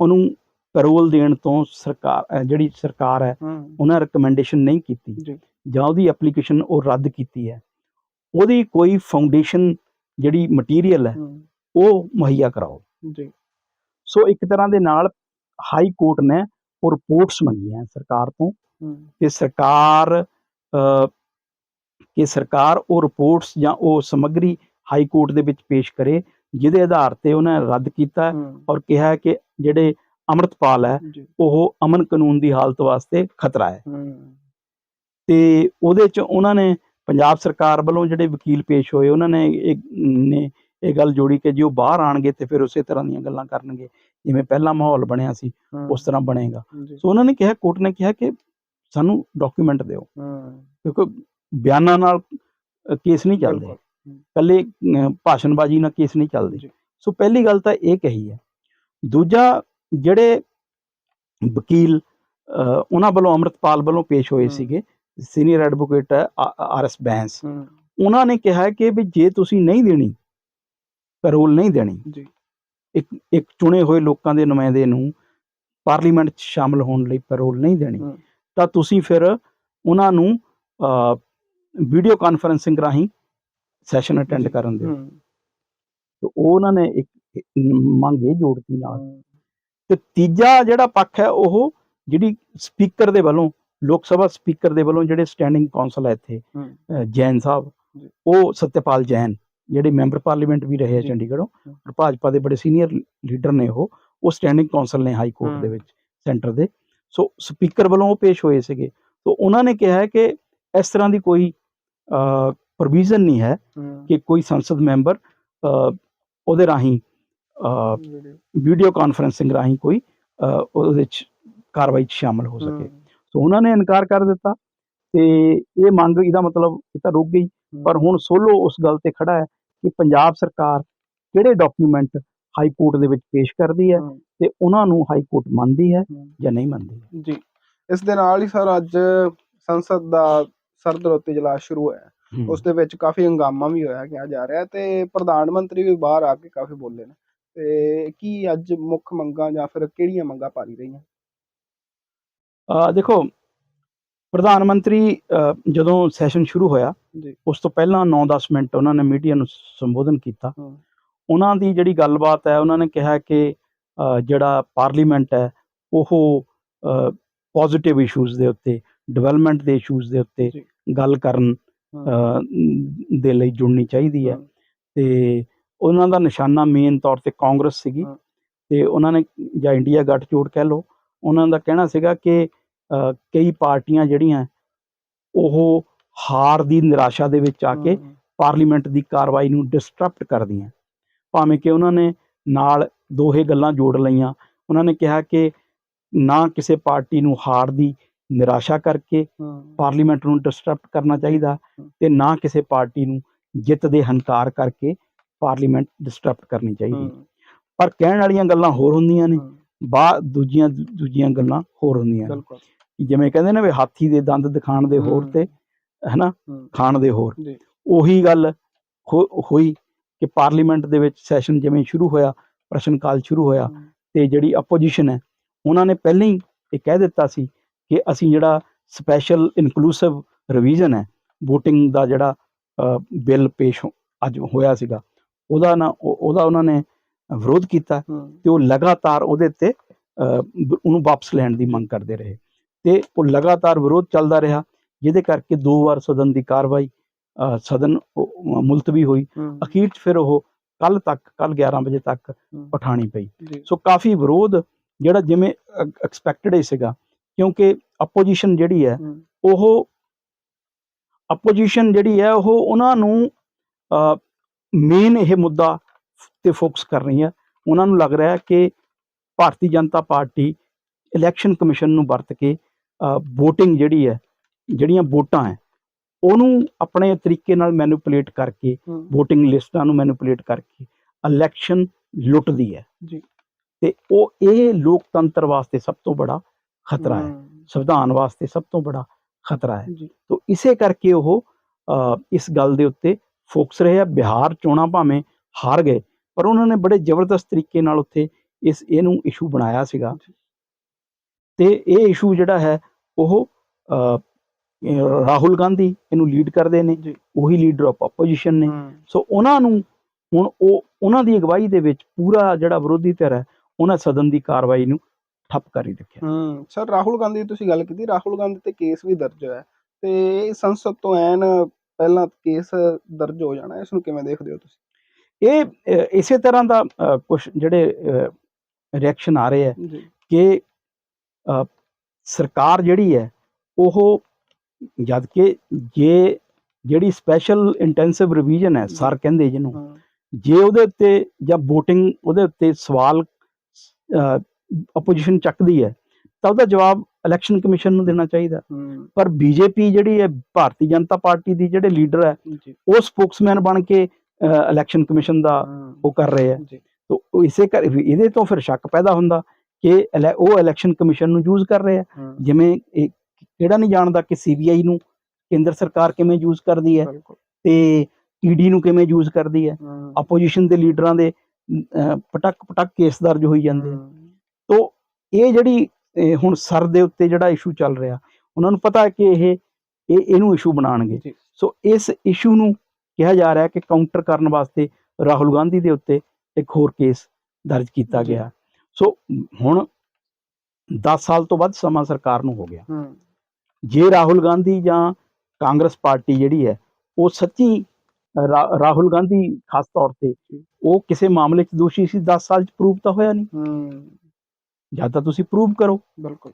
ਉਹਨੂੰ ਪੈਰੋਲ ਦੇਣ ਤੋਂ ਸਰਕਾਰ ਜਿਹੜੀ ਸਰਕਾਰ ਹੈ ਉਹਨਾਂ ਰეკਮੈਂਡੇਸ਼ਨ ਨਹੀਂ ਕੀਤੀ। ਜੀ। ਉਹਦੀ ਐਪਲੀਕੇਸ਼ਨ ਉਹ ਰੱਦ ਕੀਤੀ ਹੈ। ਉਹਦੀ ਕੋਈ ਫਾਊਂਡੇਸ਼ਨ ਜਿਹੜੀ ਮਟੀਰੀਅਲ ਹੈ ਉਹ ਮੁਹੱਈਆ ਕਰਾਓ। ਜੀ। ਸੋ ਇੱਕ ਤਰ੍ਹਾਂ ਦੇ ਨਾਲ ਹਾਈ ਕੋਰਟ ਨੇ ਉਹ ਰਿਪੋਰਟਸ ਮੰਗੀਆਂ ਸਰਕਾਰ ਤੋਂ ਤੇ ਸਰਕਾਰ ਕਿ ਸਰਕਾਰ ਉਹ ਰਿਪੋਰਟਸ ਜਾਂ ਉਹ ਸਮੱਗਰੀ ਹਾਈ ਕੋਰਟ ਦੇ ਵਿੱਚ ਪੇਸ਼ ਕਰੇ ਜਿਹਦੇ ਆਧਾਰ ਤੇ ਉਹਨਾਂ ਨੇ ਰੱਦ ਕੀਤਾ ਔਰ ਕਿਹਾ ਕਿ ਜਿਹੜੇ ਅੰਮ੍ਰਿਤਪਾਲ ਹੈ ਉਹ ਅਮਨ ਕਾਨੂੰਨ ਦੀ ਹਾਲਤ ਵਾਸਤੇ ਖਤਰਾ ਹੈ। ਤੇ ਉਹਦੇ ਚ ਉਹਨਾਂ ਨੇ ਪੰਜਾਬ ਸਰਕਾਰ ਵੱਲੋਂ ਜਿਹੜੇ ਵਕੀਲ ਪੇਸ਼ ਹੋਏ ਉਹਨਾਂ ਨੇ ਇਹ ਨੇ ਇਹ ਗੱਲ ਜੋੜੀ ਕਿ ਜੇ ਉਹ ਬਾਹਰ ਆਣਗੇ ਤੇ ਫਿਰ ਉਸੇ ਤਰ੍ਹਾਂ ਦੀਆਂ ਗੱਲਾਂ ਕਰਨਗੇ। ਜਿਵੇਂ ਪਹਿਲਾਂ ਮਾਹੌਲ ਬਣਿਆ ਸੀ ਉਸ ਤਰ੍ਹਾਂ ਬਣੇਗਾ। ਸੋ ਉਹਨਾਂ ਨੇ ਕਿਹਾ ਕੋਰਟ ਨੇ ਕਿਹਾ ਕਿ ਸਾਨੂੰ ਡਾਕੂਮੈਂਟ ਦਿਓ। ਕਿਉਂਕਿ ਬਿਆਨਾਂ ਨਾਲ ਕੇਸ ਨਹੀਂ ਚੱਲਦੇ। ਕੱਲੇ ਭਾਸ਼ਣਬਾਜ਼ੀ ਨਾਲ ਕੇਸ ਨਹੀਂ ਚੱਲਦੇ। ਸੋ ਪਹਿਲੀ ਗੱਲ ਤਾਂ ਇਹ ਕਹੀ ਹੈ ਦੂਜਾ ਜਿਹੜੇ ਵਕੀਲ ਉਹਨਾਂ ਵੱਲੋਂ ਅੰਮ੍ਰਿਤਪਾਲ ਵੱਲੋਂ ਪੇਸ਼ ਹੋਏ। ਸੀਗੇ senior advocate R S Bains ਉਹਨਾਂ ਨੇ ਕਿਹਾ ਕਿ ਵੀ ਜੇ ਤੁਸੀਂ ਨਹੀਂ ਦੇਣੀ ਪੈਰੋਲ ਨਹੀਂ ਦੇਣੀ ਜੀ ਇੱਕ ਇੱਕ ਚੁਣੇ ਹੋਏ ਲੋਕਾਂ ਦੇ ਨੁਮਾਇੰਦੇ ਨੂੰ ਪਾਰਲੀਮੈਂਟ 'ਚ ਸ਼ਾਮਲ ਹੋਣ ਲਈ ਪੈਰੋਲ ਨਹੀਂ ਦੇਣੀ। ਤਾਂ ਤੁਸੀਂ ਫਿਰ ਉਹਨਾਂ ਨੂੰ ਵੀਡੀਓ ਕਾਨਫਰੈਂਸਿੰਗ ਰਾਹੀਂ ਸੈਸ਼ਨ ਅਟੈਂਡ। ਕਰਨ ਹੂੰ ਤੇ ਉਹ ਉਹਨਾਂ ਨੇ ਇੱਕ ਮੰਗ ਇਹ ਜੋੜਤੀ ਨਾਲ ਤੇ ਤੀਜਾ ਜਿਹੜਾ ਪੱਖ ਹੈ ਉਹ ਜਿਹੜੀ ਸਪੀਕਰ ਦੇ ਵੱਲੋਂ ਲੋਕ ਸਭਾ ਸਪੀਕਰ ਦੇ ਵੱਲੋਂ ਜਿਹੜੇ ਸਟੈਂਡਿੰਗ ਕੌਂਸਲ ਹੈ ਇੱਥੇ ਜੈਨ ਸਾਹਿਬ। ਉਹ ਸਤਿਆਪਾਲ ਜੈਨ ਜਿਹੜੇ ਮੈਂਬਰ ਪਾਰਲੀਮੈਂਟ ਵੀ ਰਹੇ ਆ। ਚੰਡੀਗੜ੍ਹੋਂ। ਔਰ ਭਾਜਪਾ ਦੇ ਬੜੇ ਸੀਨੀਅਰ ਲੀਡਰ ਨੇ ਉਹ ਉਹ ਸਟੈਂਡਿੰਗ ਕੌਂਸਲ ਨੇ ਹਾਈ ਕੋਰਟ ਦੇ। ਵਿੱਚ ਸੈਂਟਰ ਦੇ ਸੋ ਸਪੀਕਰ ਵੱਲੋਂ ਉਹ ਪੇਸ਼ ਹੋਏ ਸੀਗੇ ਸੋ ਉਹਨਾਂ ਨੇ ਕਿਹਾ ਕਿ ਇਸ ਤਰ੍ਹਾਂ ਦੀ ਕੋਈ ਪ੍ਰੋਵੀਜ਼ਨ ਨਹੀਂ ਹੈ ਕਿ ਕੋਈ ਸੰਸਦ ਮੈਂਬਰ ਉਹਦੇ ਰਾਹੀਂ ਵੀਡੀਓ। ਕਾਨਫਰੈਂਸਿੰਗ ਰਾਹੀਂ ਕੋਈ ਉਹਦੇ ਵਿੱਚ ਕਾਰਵਾਈ 'ਚ ਸ਼ਾਮਲ ਹੋ ਸਕੇ। ਸੋ ਉਹਨਾਂ ਨੇ ਇਨਕਾਰ ਕਰ ਦਿੱਤਾ ਤੇ ਇਹ ਮੰਗ ਇਹਦਾ ਮਤਲਬ ਇਹ ਤਾਂ ਰੁਕ ਗਈ। ਪਰ ਹੁਣ ਸੋਲੋ ਉਸ ਗੱਲ ਤੇ ਖੜਾ ਹੈ ਕਿ ਪੰਜਾਬ ਸਰਕਾਰ ਕਿਹੜੇ ਡਾਕੂਮੈਂਟ ਹਾਈ ਕੋਰਟ ਦੇ ਵਿੱਚ ਪੇਸ਼ ਕਰਦੀ ਹੈ ਤੇ ਉਹਨਾਂ ਨੂੰ ਹਾਈ ਕੋਰਟ ਮੰਨਦੀ ਹੈ। ਜਾਂ ਨਹੀਂ ਮੰਨਦੀ ਜੀ। ਇਸ ਦੇ ਨਾਲ ਹੀ ਸਰ ਅੱਜ ਸੰਸਦ ਦਾ ਸਰਦਰੋਤੀ ਇਜਲਾਸ ਸ਼ੁਰੂ ਹੋਇਆ। ਉਸ ਦੇ ਵਿੱਚ ਕਾਫੀ ਹੰਗਾਮਾ ਵੀ ਹੋਇਆ ਕਿਹਾ ਜਾ ਰਿਹਾ ਤੇ ਪ੍ਰਧਾਨ ਮੰਤਰੀ ਵੀ ਬਾਹਰ ਆ ਕੇ ਕਾਫੀ ਬੋਲੇ ਨੇ। ਤੇ ਕੀ ਅੱਜ ਮੁੱਖ ਮੰਗਾਂ ਜਾਂ ਫਿਰ ਕਿਹੜੀਆਂ ਮੰਗਾਂ ਭਾਰੀ ਰਹੀਆਂ? ਅ, ਦੇਖੋ ਪ੍ਰਧਾਨ ਮੰਤਰੀ ਜਦੋਂ ਸੈਸ਼ਨ ਸ਼ੁਰੂ ਹੋਇਆ ਉਸ ਤੋਂ ਪਹਿਲਾਂ 9-10 ਮਿੰਟ ਉਹਨਾਂ ਨੇ ਮੀਡੀਆ ਨੂੰ ਸੰਬੋਧਨ ਕੀਤਾ। ਉਹਨਾਂ ਦੀ ਜਿਹੜੀ ਗੱਲਬਾਤ ਹੈ ਉਹਨਾਂ ਨੇ ਕਿਹਾ ਕਿ ਜਿਹੜਾ ਪਾਰਲੀਮੈਂਟ ਹੈ ਉਹ ਪੋਜ਼ਿਟਿਵ ਇਸ਼ੂਜ਼ ਦੇ ਉੱਤੇ ਡਿਵੈਲਪਮੈਂਟ ਦੇ ਇਸ਼ੂਜ਼ ਦੇ ਉੱਤੇ। ਗੱਲ ਕਰਨ ਦੇ ਲਈ ਜੁੜਨੀ ਚਾਹੀਦੀ ਹੈ। ਤੇ ਉਹਨਾਂ ਦਾ ਨਿਸ਼ਾਨਾ ਮੇਨ ਤੌਰ ਤੇ ਕਾਂਗਰਸ ਸੀਗੀ। ਤੇ ਉਹਨਾਂ ਨੇ ਜਾਂ ਇੰਡੀਆ ਗੱਠਜੋੜ ਕਹਿ ਲਓ ਉਹਨਾਂ ਦਾ ਕਹਿਣਾ ਸੀਗਾ ਕਿ ਕਈ ਪਾਰਟੀਆਂ ਜਿਹੜੀਆਂ ਉਹ ਹਾਰ ਦੀ ਨਿਰਾਸ਼ਾ ਦੇ ਵਿੱਚ ਆ ਕੇ ਪਾਰਲੀਮੈਂਟ ਦੀ ਕਾਰਵਾਈ ਨੂੰ ਡਿਸਟਰਪਟ ਕਰਦੀਆਂ। ਭਾਵੇਂ ਕਿ ਉਹਨਾਂ ਨੇ ਨਾਲ ਦੋਹੇ ਗੱਲਾਂ ਜੋੜ ਲਈਆਂ। ਉਹਨਾਂ ਨੇ ਕਿਹਾ ਕਿ ਨਾ ਕਿਸੇ ਪਾਰਟੀ ਨੂੰ ਹਾਰ ਦੀ ਨਿਰਾਸ਼ਾ ਕਰਕੇ ਪਾਰਲੀਮੈਂਟ ਨੂੰ ਡਿਸਟਰਪਟ ਕਰਨਾ ਚਾਹੀਦਾ ਤੇ ਨਾ ਕਿਸੇ ਪਾਰਟੀ ਨੂੰ ਜਿੱਤ ਦੇ ਹੰਕਾਰ ਕਰਕੇ ਪਾਰਲੀਮੈਂਟ ਡਿਸਟਰਪਟ ਕਰਨੀ ਚਾਹੀਦੀ। ਪਰ ਕਹਿਣ ਵਾਲੀਆਂ ਗੱਲਾਂ ਹੋਰ ਹੁੰਦੀਆਂ ਨੇ ਹੂੰ, ਬਾ ਦੂਜੀਆਂ ਦੂਜੀਆਂ ਗੱਲਾਂ ਹੋਰ ਹੁੰਦੀਆਂ ਨੇ। ਜਿਵੇਂ ਕਹਿੰਦੇ ਨੇ ਵੀ ਹਾਥੀ ਦੇ ਦੰਦ ਦਿਖਾਣ ਦੇ ਹੋਰ ਤੇ ਹੈਨਾ? ਖਾਣ ਦੇ ਹੋਰ। ਉਹੀ ਗੱਲ ਹੋਈ ਕਿ ਪਾਰਲੀਮੈਂਟ ਦੇ ਵਿੱਚ ਸੈਸ਼ਨ ਜਿਵੇਂ ਸ਼ੁਰੂ ਹੋਇਆ ਪ੍ਰਸ਼ਨ ਕਾਲ ਸ਼ੁਰੂ ਹੋਇਆ ਤੇ ਜਿਹੜੀ ਆਪੋਜੀਸ਼ਨ ਹੈ ਉਹਨਾਂ ਨੇ ਪਹਿਲਾਂ ਹੀ ਇਹ ਕਹਿ ਦਿੱਤਾ ਸੀ ਕਿ ਅਸੀਂ ਜਿਹੜਾ ਸਪੈਸ਼ਲ ਇਨਕਲੂਸਿਵ ਰਿਵੀਜ਼ਨ ਹੈ VOTING ਦਾ ਜਿਹੜਾ ਬਿੱਲ ਪੇਸ਼ ਹੋ- ਅੱਜ ਹੋਇਆ ਸੀਗਾ ਉਹਦਾ ਨਾ ਉਹ- ਉਹਦਾ ਉਹਨਾਂ ਨੇ ਵਿਰੋਧ ਕੀਤਾ ਤੇ ਉਹ ਲਗਾਤਾਰ ਉਹਦੇ ਤੇ ਉਹਨੂੰ ਵਾਪਸ ਲੈਣ ਦੀ ਮੰਗ ਕਰਦੇ ਰਹੇ। ਤੇ ਉਹ ਲਗਾਤਾਰ ਵਿਰੋਧ ਚੱਲਦਾ ਰਿਹਾ ਜਿਹਦੇ ਕਰਕੇ ਦੋ ਵਾਰ ਸਦਨ ਦੀ ਕਾਰਵਾਈ ਸਦਨ ਮੁਲਤਵੀ ਹੋਈ। ਅਖੀਰ 'ਚ ਫਿਰ ਉਹ ਕੱਲ ਤੱਕ ਕੱਲ 11 ਵਜੇ ਤੱਕ ਹੂੰ, ਉਠਾਣੀ ਪਈ। ਸੋ ਕਾਫੀ ਵਿਰੋਧ ਜਿਹੜਾ ਜਿਵੇਂ ਐਕਸਪੈਕਟਡ ਹੀ ਸੀਗਾ ਕਿਉਂਕਿ ਆਪੋਜੀਸ਼ਨ ਜਿਹੜੀ ਹੈ ਉਹ ਆਪੋਜੀਸ਼ਨ ਜਿਹੜੀ ਹੈ ਉਹ ਉਹਨਾਂ ਨੂੰ ਮੇਨ ਇਹ ਮੁੱਦਾ ਤੇ ਫੋਕਸ ਕਰ ਰਹੀ ਹੈ। ਉਹਨਾਂ ਨੂੰ ਲੱਗ ਰਿਹਾ ਹੈ ਕਿ Bharatiya Janata party election commission ਨੂੰ ਵਰਤ ਕੇ VOTING ਜਿਹੜੀ ਹੈ ਜਿਹੜੀਆਂ ਵੋਟਾਂ ਹੈ ਉਹਨੂੰ ਆਪਣੇ ਤਰੀਕੇ ਨਾਲ ਮੈਨੂਪੂਲੇਟ ਕਰਕੇ VOTING ਲਿਸਟਾਂ ਨੂੰ ਮੈਨੂਪੂਲੇਟ ਕਰਕੇ ਇਲੈਕਸ਼ਨ ਲੁੱਟਦੀ ਹੈ। ਜੀ। ਤੇ ਉਹ ਇਹ ਲੋਕਤੰਤਰ ਵਾਸਤੇ ਸਭ ਤੋਂ ਬੜਾ ਖਤਰਾ ਹੈ। ਸੰਵਿਧਾਨ ਵਾਸਤੇ ਸਭ ਤੋਂ ਬੜਾ ਖਤਰਾ ਹੈ। ਤੋ ਇਸੇ ਕਰਕੇ ਉਹ ਇਸ ਗੱਲ ਦੇ ਉੱਤੇ ਫੋਕਸ ਰਹੇ। ਬਿਹਾਰ ਚੋਣਾਂ ਭਾਵੇਂ ਹਾਰ ਗਏ ਪਰ ਉਹਨਾਂ ਨੇ ਬੜੇ ਜ਼ਬਰਦਸਤ ਤਰੀਕੇ ਨਾਲ ਉੱਥੇ ਇਸ ਇਹਨੂੰ ਇਸ਼ੂ ਬਣਾਇਆ ਸੀਗਾ। ਤੇ ਇਹ ਇਸ਼ੂ ਜਿਹੜਾ ਹੈ ਉਹ ਰਾਹੁਲ ਗਾਂਧੀ ਇਹਨੂੰ ਲੀਡ ਕਰਦੇ ਨੇ। ਉਹੀ ਲੀਡਰ ਆਫ ਆਪੋਜੀਸ਼ਨ ਨੇ। ਸੋ ਉਹਨਾਂ ਨੂੰ ਹੁਣ ਉਹ ਉਹਨਾਂ ਦੀ ਅਗਵਾਈ ਦੇ ਵਿੱਚ ਪੂਰਾ ਜਿਹੜਾ ਵਿਰੋਧੀ ਧਿਰ ਹੈ ਉਹਨਾਂ ਸਦਨ ਦੀ ਕਾਰਵਾਈ ਨੂੰ ਠੱਪ ਕਰ ਹੀ ਰੱਖਿਆ। ਹੂੰ ਸਰ ਰਾਹੁਲ ਗਾਂਧੀ ਦੀ ਤੁਸੀਂ ਗੱਲ ਕੀਤੀ ਰਾਹੁਲ ਗਾਂਧੀ ਤੇ ਕੇਸ ਵੀ ਦਰਜ ਹੋਇਆ। ਹੈ ਤੇ ਸੰਸਦ ਤੋਂ ਐਨ ਪਹਿਲਾਂ ਕੇਸ ਦਰਜ ਹੋ ਜਾਣਾ ਇਸ ਨੂੰ ਕਿਵੇਂ ਦੇਖਦੇ ਹੋ ਤੁਸੀਂ? ਇਹ ਇਸੇ ਤਰ੍ਹਾਂ ਦਾ ਕੁਝ ਜਿਹੜੇ ਰਿਐਕਸ਼ਨ ਆ ਰਹੇ ਹੈ ਕਿ ਸਰਕਾਰ ਜਿਹੜੀ ਹੈ ਉਹ ਜਦ ਕਿ ਜੇ ਜਿਹੜੀ ਸਪੈਸ਼ਲ ਇੰਟੈਂਸਿਵ ਰਿਵੀਜ਼ਨ ਹੈ ਸਰ ਕਹਿੰਦੇ ਜਿਹਨੂੰ ਜੇ ਉਹਦੇ ਉੱਤੇ ਜਾਂ VOTING ਉਹਦੇ ਉੱਤੇ ਸਵਾਲ ਆਪੋਜੀਸ਼ਨ ਚੱਕਦੀ ਹੈ ਤਾਂ ਉਹਦਾ ਜਵਾਬ ਇਲੈਕਸ਼ਨ ਕਮਿਸ਼ਨ ਨੂੰ ਦੇਣਾ ਚਾਹੀਦਾ। ਪਰ ਬੀਜੇਪੀ ਜਿਹੜੀ ਹੈ ਭਾਰਤੀ ਜਨਤਾ ਪਾਰਟੀ ਦੀ ਜਿਹੜੇ ਲੀਡਰ ਹੈ ਉਹ ਸਪੋਕਸਮੈਨ ਬਣ ਕੇ ਇਲੈਕਸ਼ਨ ਕਮਿਸ਼ਨ ਦਾ ਉਹ ਕਰ ਰਹੇ ਹੈ। ਤੋ ਇਸੇ ਕਰ ਇਹਦੇ ਤੋਂ ਫਿਰ ਸ਼ੱਕ ਪੈਦਾ ਹੁੰਦਾ ਕਿ ਉਹ ਇਲੈਕਸ਼ਨ ਕਮਿਸ਼ਨ ਨੂੰ ਯੂਜ਼ ਕਰ ਰਹੇ ਹਾਂ। ਜਿਵੇਂ ਕਿਹੜਾ ਨਹੀਂ ਜਾਣਦਾ ਕਿ ਸੀਬੀਆਈ ਨੂੰ ਕੇਂਦਰ ਸਰਕਾਰ ਕਿਵੇਂ ਯੂਜ਼ ਕਰਦੀ ਹੈ ਤੇ ਈਡੀ ਨੂੰ ਕਿਵੇਂ ਯੂਜ਼ ਕਰਦੀ ਹੈ। ਆਪੋਜੀਸ਼ਨ ਦੇ ਲੀਡਰਾਂ ਦੇ ਪਟਕ ਪਟਕ ਕੇਸ ਦਰਜ ਹੋਈ ਜਾਂਦੇ ਤੋ ਇਹ ਜਿਹੜੀ ਹੁਣ ਸਰ ਦੇ ਉੱਤੇ ਜਿਹੜਾ ਇਸ਼ੂ ਚੱਲ ਰਿਹਾ ਉਹਨਾਂ ਨੂੰ ਪਤਾ ਹੈ ਕਿ ਇਹ ਇਹ ਇਹਨੂੰ ਇਸ਼ੂ ਬਣਾਉਣਗੇ। ਜੀ। ਸੋ ਇਸ ਇਸ਼ੂ ਨੂੰ ਕਿਹਾ ਜਾ ਰਿਹਾ ਕਿ ਕਾਊਂਟਰ ਕਰਨ ਵਾਸਤੇ ਰਾਹੁਲ ਗਾਂਧੀ ਦੇ ਉੱਤੇ ਇੱਕ ਹੋਰ ਕੇਸ ਦਰਜ ਕੀਤਾ। ਗਿਆ। ਸੋ ਹੁਣ 10 ਸਾਲ ਤੋਂ ਵੱਧ ਸਮਾਂ ਸਰਕਾਰ ਨੂੰ ਹੋ ਗਿਆ। ਜੇ ਰਾਹੁਲ ਗਾਂਧੀ ਜਾਂ ਕਾਂਗਰਸ ਪਾਰਟੀ ਜਿਹੜੀ ਹੈ ਉਹ ਸੱਚੀ ਰਾਹੁਲ ਗਾਂਧੀ ਖਾਸ ਤੌਰ ਤੇ ਉਹ ਕਿਸੇ ਮਾਮਲੇ 'ਚ ਦੋਸ਼ੀ ਸੀ 10 ਸਾਲ 'ਚ ਪ੍ਰੂਵ ਤਾਂ ਹੋਇਆ ਨਹੀਂ। ਜਾਂ ਤਾਂ ਤੁਸੀਂ ਪ੍ਰੂਵ ਕਰੋ। ਬਿਲਕੁਲ।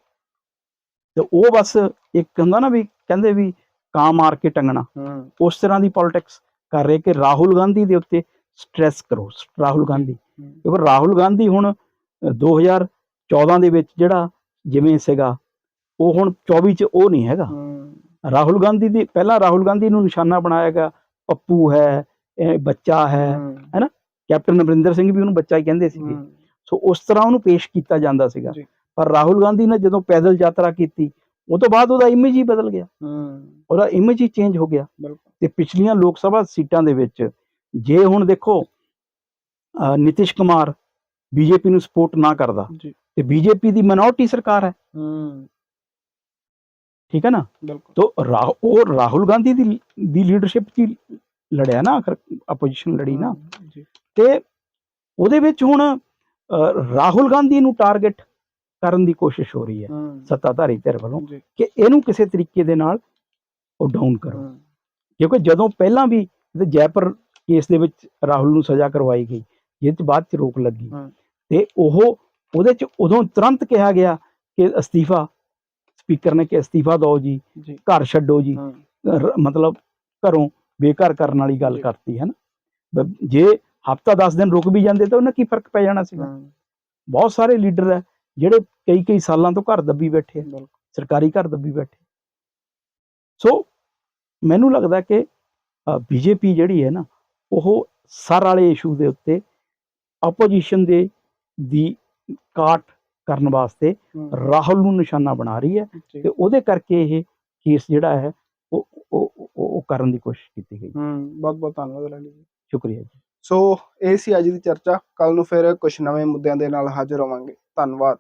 ਤੇ ਉਹ ਬਸ ਇੱਕ ਹੁੰਦਾ ਨਾ ਵੀ ਕਹਿੰਦੇ ਵੀ ਕਾਂ ਮਾਰ ਕੇ ਟੰਗਣਾ। ਉਸ ਤਰ੍ਹਾਂ ਦੀ ਪੋਲਿਟਿਕਸ ਕਰ ਰਹੇ ਕਿ ਰਾਹੁਲ ਗਾਂਧੀ ਦੇ ਉੱਤੇ ਸਟ੍ਰੈਸ ਕਰੋ ਰਾਹੁਲ ਗਾਂਧੀ। ਕਿਉਂਕਿ ਰਾਹੁਲ ਗਾਂਧੀ ਹੁਣ ਅ, 2014 ਦੇ ਵਿੱਚ ਜਿਹੜਾ ਜਿਵੇਂ ਸੀਗਾ ਉਹ ਹੁਣ 24 ਚ ਉਹ ਨਹੀਂ ਹੈਗਾ। ਰਾਹੁਲ ਗਾਂਧੀ ਦੀ ਪਹਿਲਾਂ ਰਾਹੁਲ ਗਾਂਧੀ ਨੂੰ ਨਿਸ਼ਾਨਾ ਬਣਾਇਆ ਗਿਆ ਪੱਪੂ ਹੈ ਇਹ ਬੱਚਾ ਹੈ ਹਾਂ, ਕੈਪਟਨ ਅਮਰਿੰਦਰ ਸਿੰਘ ਵੀ ਉਹਨੂੰ ਬੱਚਾ ਹੀ ਕਹਿੰਦੇ ਸੀਗੇ। ਸੋ ਉਸ ਤਰ੍ਹਾਂ ਉਹਨੂੰ ਪੇਸ਼ ਕੀਤਾ ਜਾਂਦਾ ਸੀਗਾ। ਪਰ ਰਾਹੁਲ ਗਾਂਧੀ ਨੇ ਜਦੋਂ ਪੈਦਲ ਯਾਤਰਾ ਕੀਤੀ ਉਹ ਤੋਂ ਬਾਅਦ ਉਹਦਾ ਇਮੇਜ ਹੀ ਬਦਲ ਗਿਆ। ਹਾਂ। ਉਹਦਾ ਇਮੇਜ ਹੀ ਚੇਂਜ ਹੋ ਗਿਆ। ਤੇ ਪਿਛਲੀਆਂ ਲੋਕ ਸਭਾ ਸੀਟਾਂ ਦੇ ਵਿੱਚ ਜੇ ਹੁਣ ਦੇਖੋ ਨਿਤਿਸ਼ ਕੁਮਾਰ ਬੀਜੇਪੀ ਨੂੰ ਸਪੋਰਟ ਨਾ ਕਰਦਾ ਤੇ ਬੀਜੇਪੀ ਦੀ ਮਿਨੋਰਟੀ ਸਰਕਾਰ ਹੈ। ਹਾਂ। ਠੀਕ ਹੈ ਨਾ? ਤੋ ਉਹ ਰਾਹੁਲ ਗਾਂਧੀ ਦੀ ਦੀ ਲੀਡਰਸ਼ਿਪ ਹੀ ਲੜਿਆ ਨਾ ਆਖਰ ਆਪੋਜੀਸ਼ਨ ਲੜੀ ਨਾ। ਤੇ ਉਹਦੇ ਵਿੱਚ ਹੁਣ ਰਾਹੁਲ ਗਾਂਧੀ ਨੂੰ ਟਾਰਗੇਟ ਕਰਨ ਦੀ ਕੋਸ਼ਿਸ਼ ਹੋ ਰਹੀ ਹੈ ਸੱਤਾਧਾਰੀ ਧਿਰ ਵੱਲੋਂ ਕਿ ਇਹਨੂੰ ਕਿਸੇ ਤਰੀਕੇ ਦੇ ਨਾਲ ਉਹ ਡਾਊਨ ਕਰੋ। ਕਿਉਂਕਿ ਜਦੋਂ ਪਹਿਲਾਂ ਵੀ ਜੈਪੁਰ ਕੇਸ ਦੇ ਵਿੱਚ ਰਾਹੁਲ ਨੂੰ ਸਜ਼ਾ ਕਰਵਾਈ ਗਈ ਜਿਹਦੇ ਬਾਅਦ ਚ ਰੋਕ ਲੱਗੀ। ਤੇ ਉਹ ਉਹਦੇ ਚ ਉਦੋਂ ਤੁਰੰਤ ਕਿਹਾ ਗਿਆ ਕਿ ਅਸਤੀਫਾ ਸਪੀਕਰ ਨੇ ਕਿ ਅਸਤੀਫਾ ਦਿਓ ਜੀ ਘਰ ਛੱਡੋ ਜੀ। ਮਤਲਬ ਘਰੋਂ ਬੇਘਰ ਕਰਨ ਵਾਲੀ ਗੱਲ। ਕਰਤੀ ਹੈ ਨਾ ਜੇ ਹਫਤਾ 10 ਦਿਨ ਰੁਕ ਵੀ ਜਾਂਦੇ ਤਾਂ ਉਹਨਾਂ ਕੀ ਫ਼ਰਕ ਪੈ ਜਾਣਾ ਸੀਗਾ? ਬਹੁਤ ਸਾਰੇ ਲੀਡਰ ਹੈ ਜਿਹੜੇ ਕਈ ਕਈ ਸਾਲਾਂ ਤੋਂ ਘਰ ਦੱਬੀ ਬੈਠੇ ਆ ਸਰਕਾਰੀ ਘਰ ਦੱਬੀ ਬੈਠੇ। ਸੋ ਮੈਨੂੰ ਲੱਗਦਾ ਕਿ ਬੀਜੇਪੀ ਜਿਹੜੀ ਹੈ ਨਾ ਉਹ ਸਰ ਵਾਲੇ ਇਸ਼ੂ ਦੇ ਉੱਤੇ ਆਪੋਜੀਸ਼ਨ ਦੇ ਦੀ ਕਾਟ ਕਰਨ ਵਾਸਤੇ ਰਾਹੁਲ ਨੂੰ ਨਿਸ਼ਾਨਾ ਬਣਾ ਰਹੀ ਹੈ ਤੇ ਉਹਦੇ ਕਰਕੇ ਇਹ ਕੇਸ ਜਿਹੜਾ ਹੈ ਉਹ ਉਹ ਉਹ- ਉਹ ਕਰਨ ਦੀ ਕੋਸ਼ਿਸ਼ ਕੀਤੀ ਗਈ। ਹਾਂ ਬਹੁਤ ਬਹੁਤ ਧੰਨਵਾਦ ਲਾਲੀ ਜੀ। ਸ਼ੁਕਰੀਆ ਜੀ। ਸੋ ਇਹ ਸੀ ਅੱਜ ਦੀ ਚਰਚਾ। ਕੱਲ ਨੂੰ ਫਿਰ ਕੁਝ ਨਵੇਂ ਮੁੱਦਿਆਂ ਦੇ ਨਾਲ ਹਾਜ਼ਰ ਹੋਵਾਂਗੇ। ਧੰਨਵਾਦ।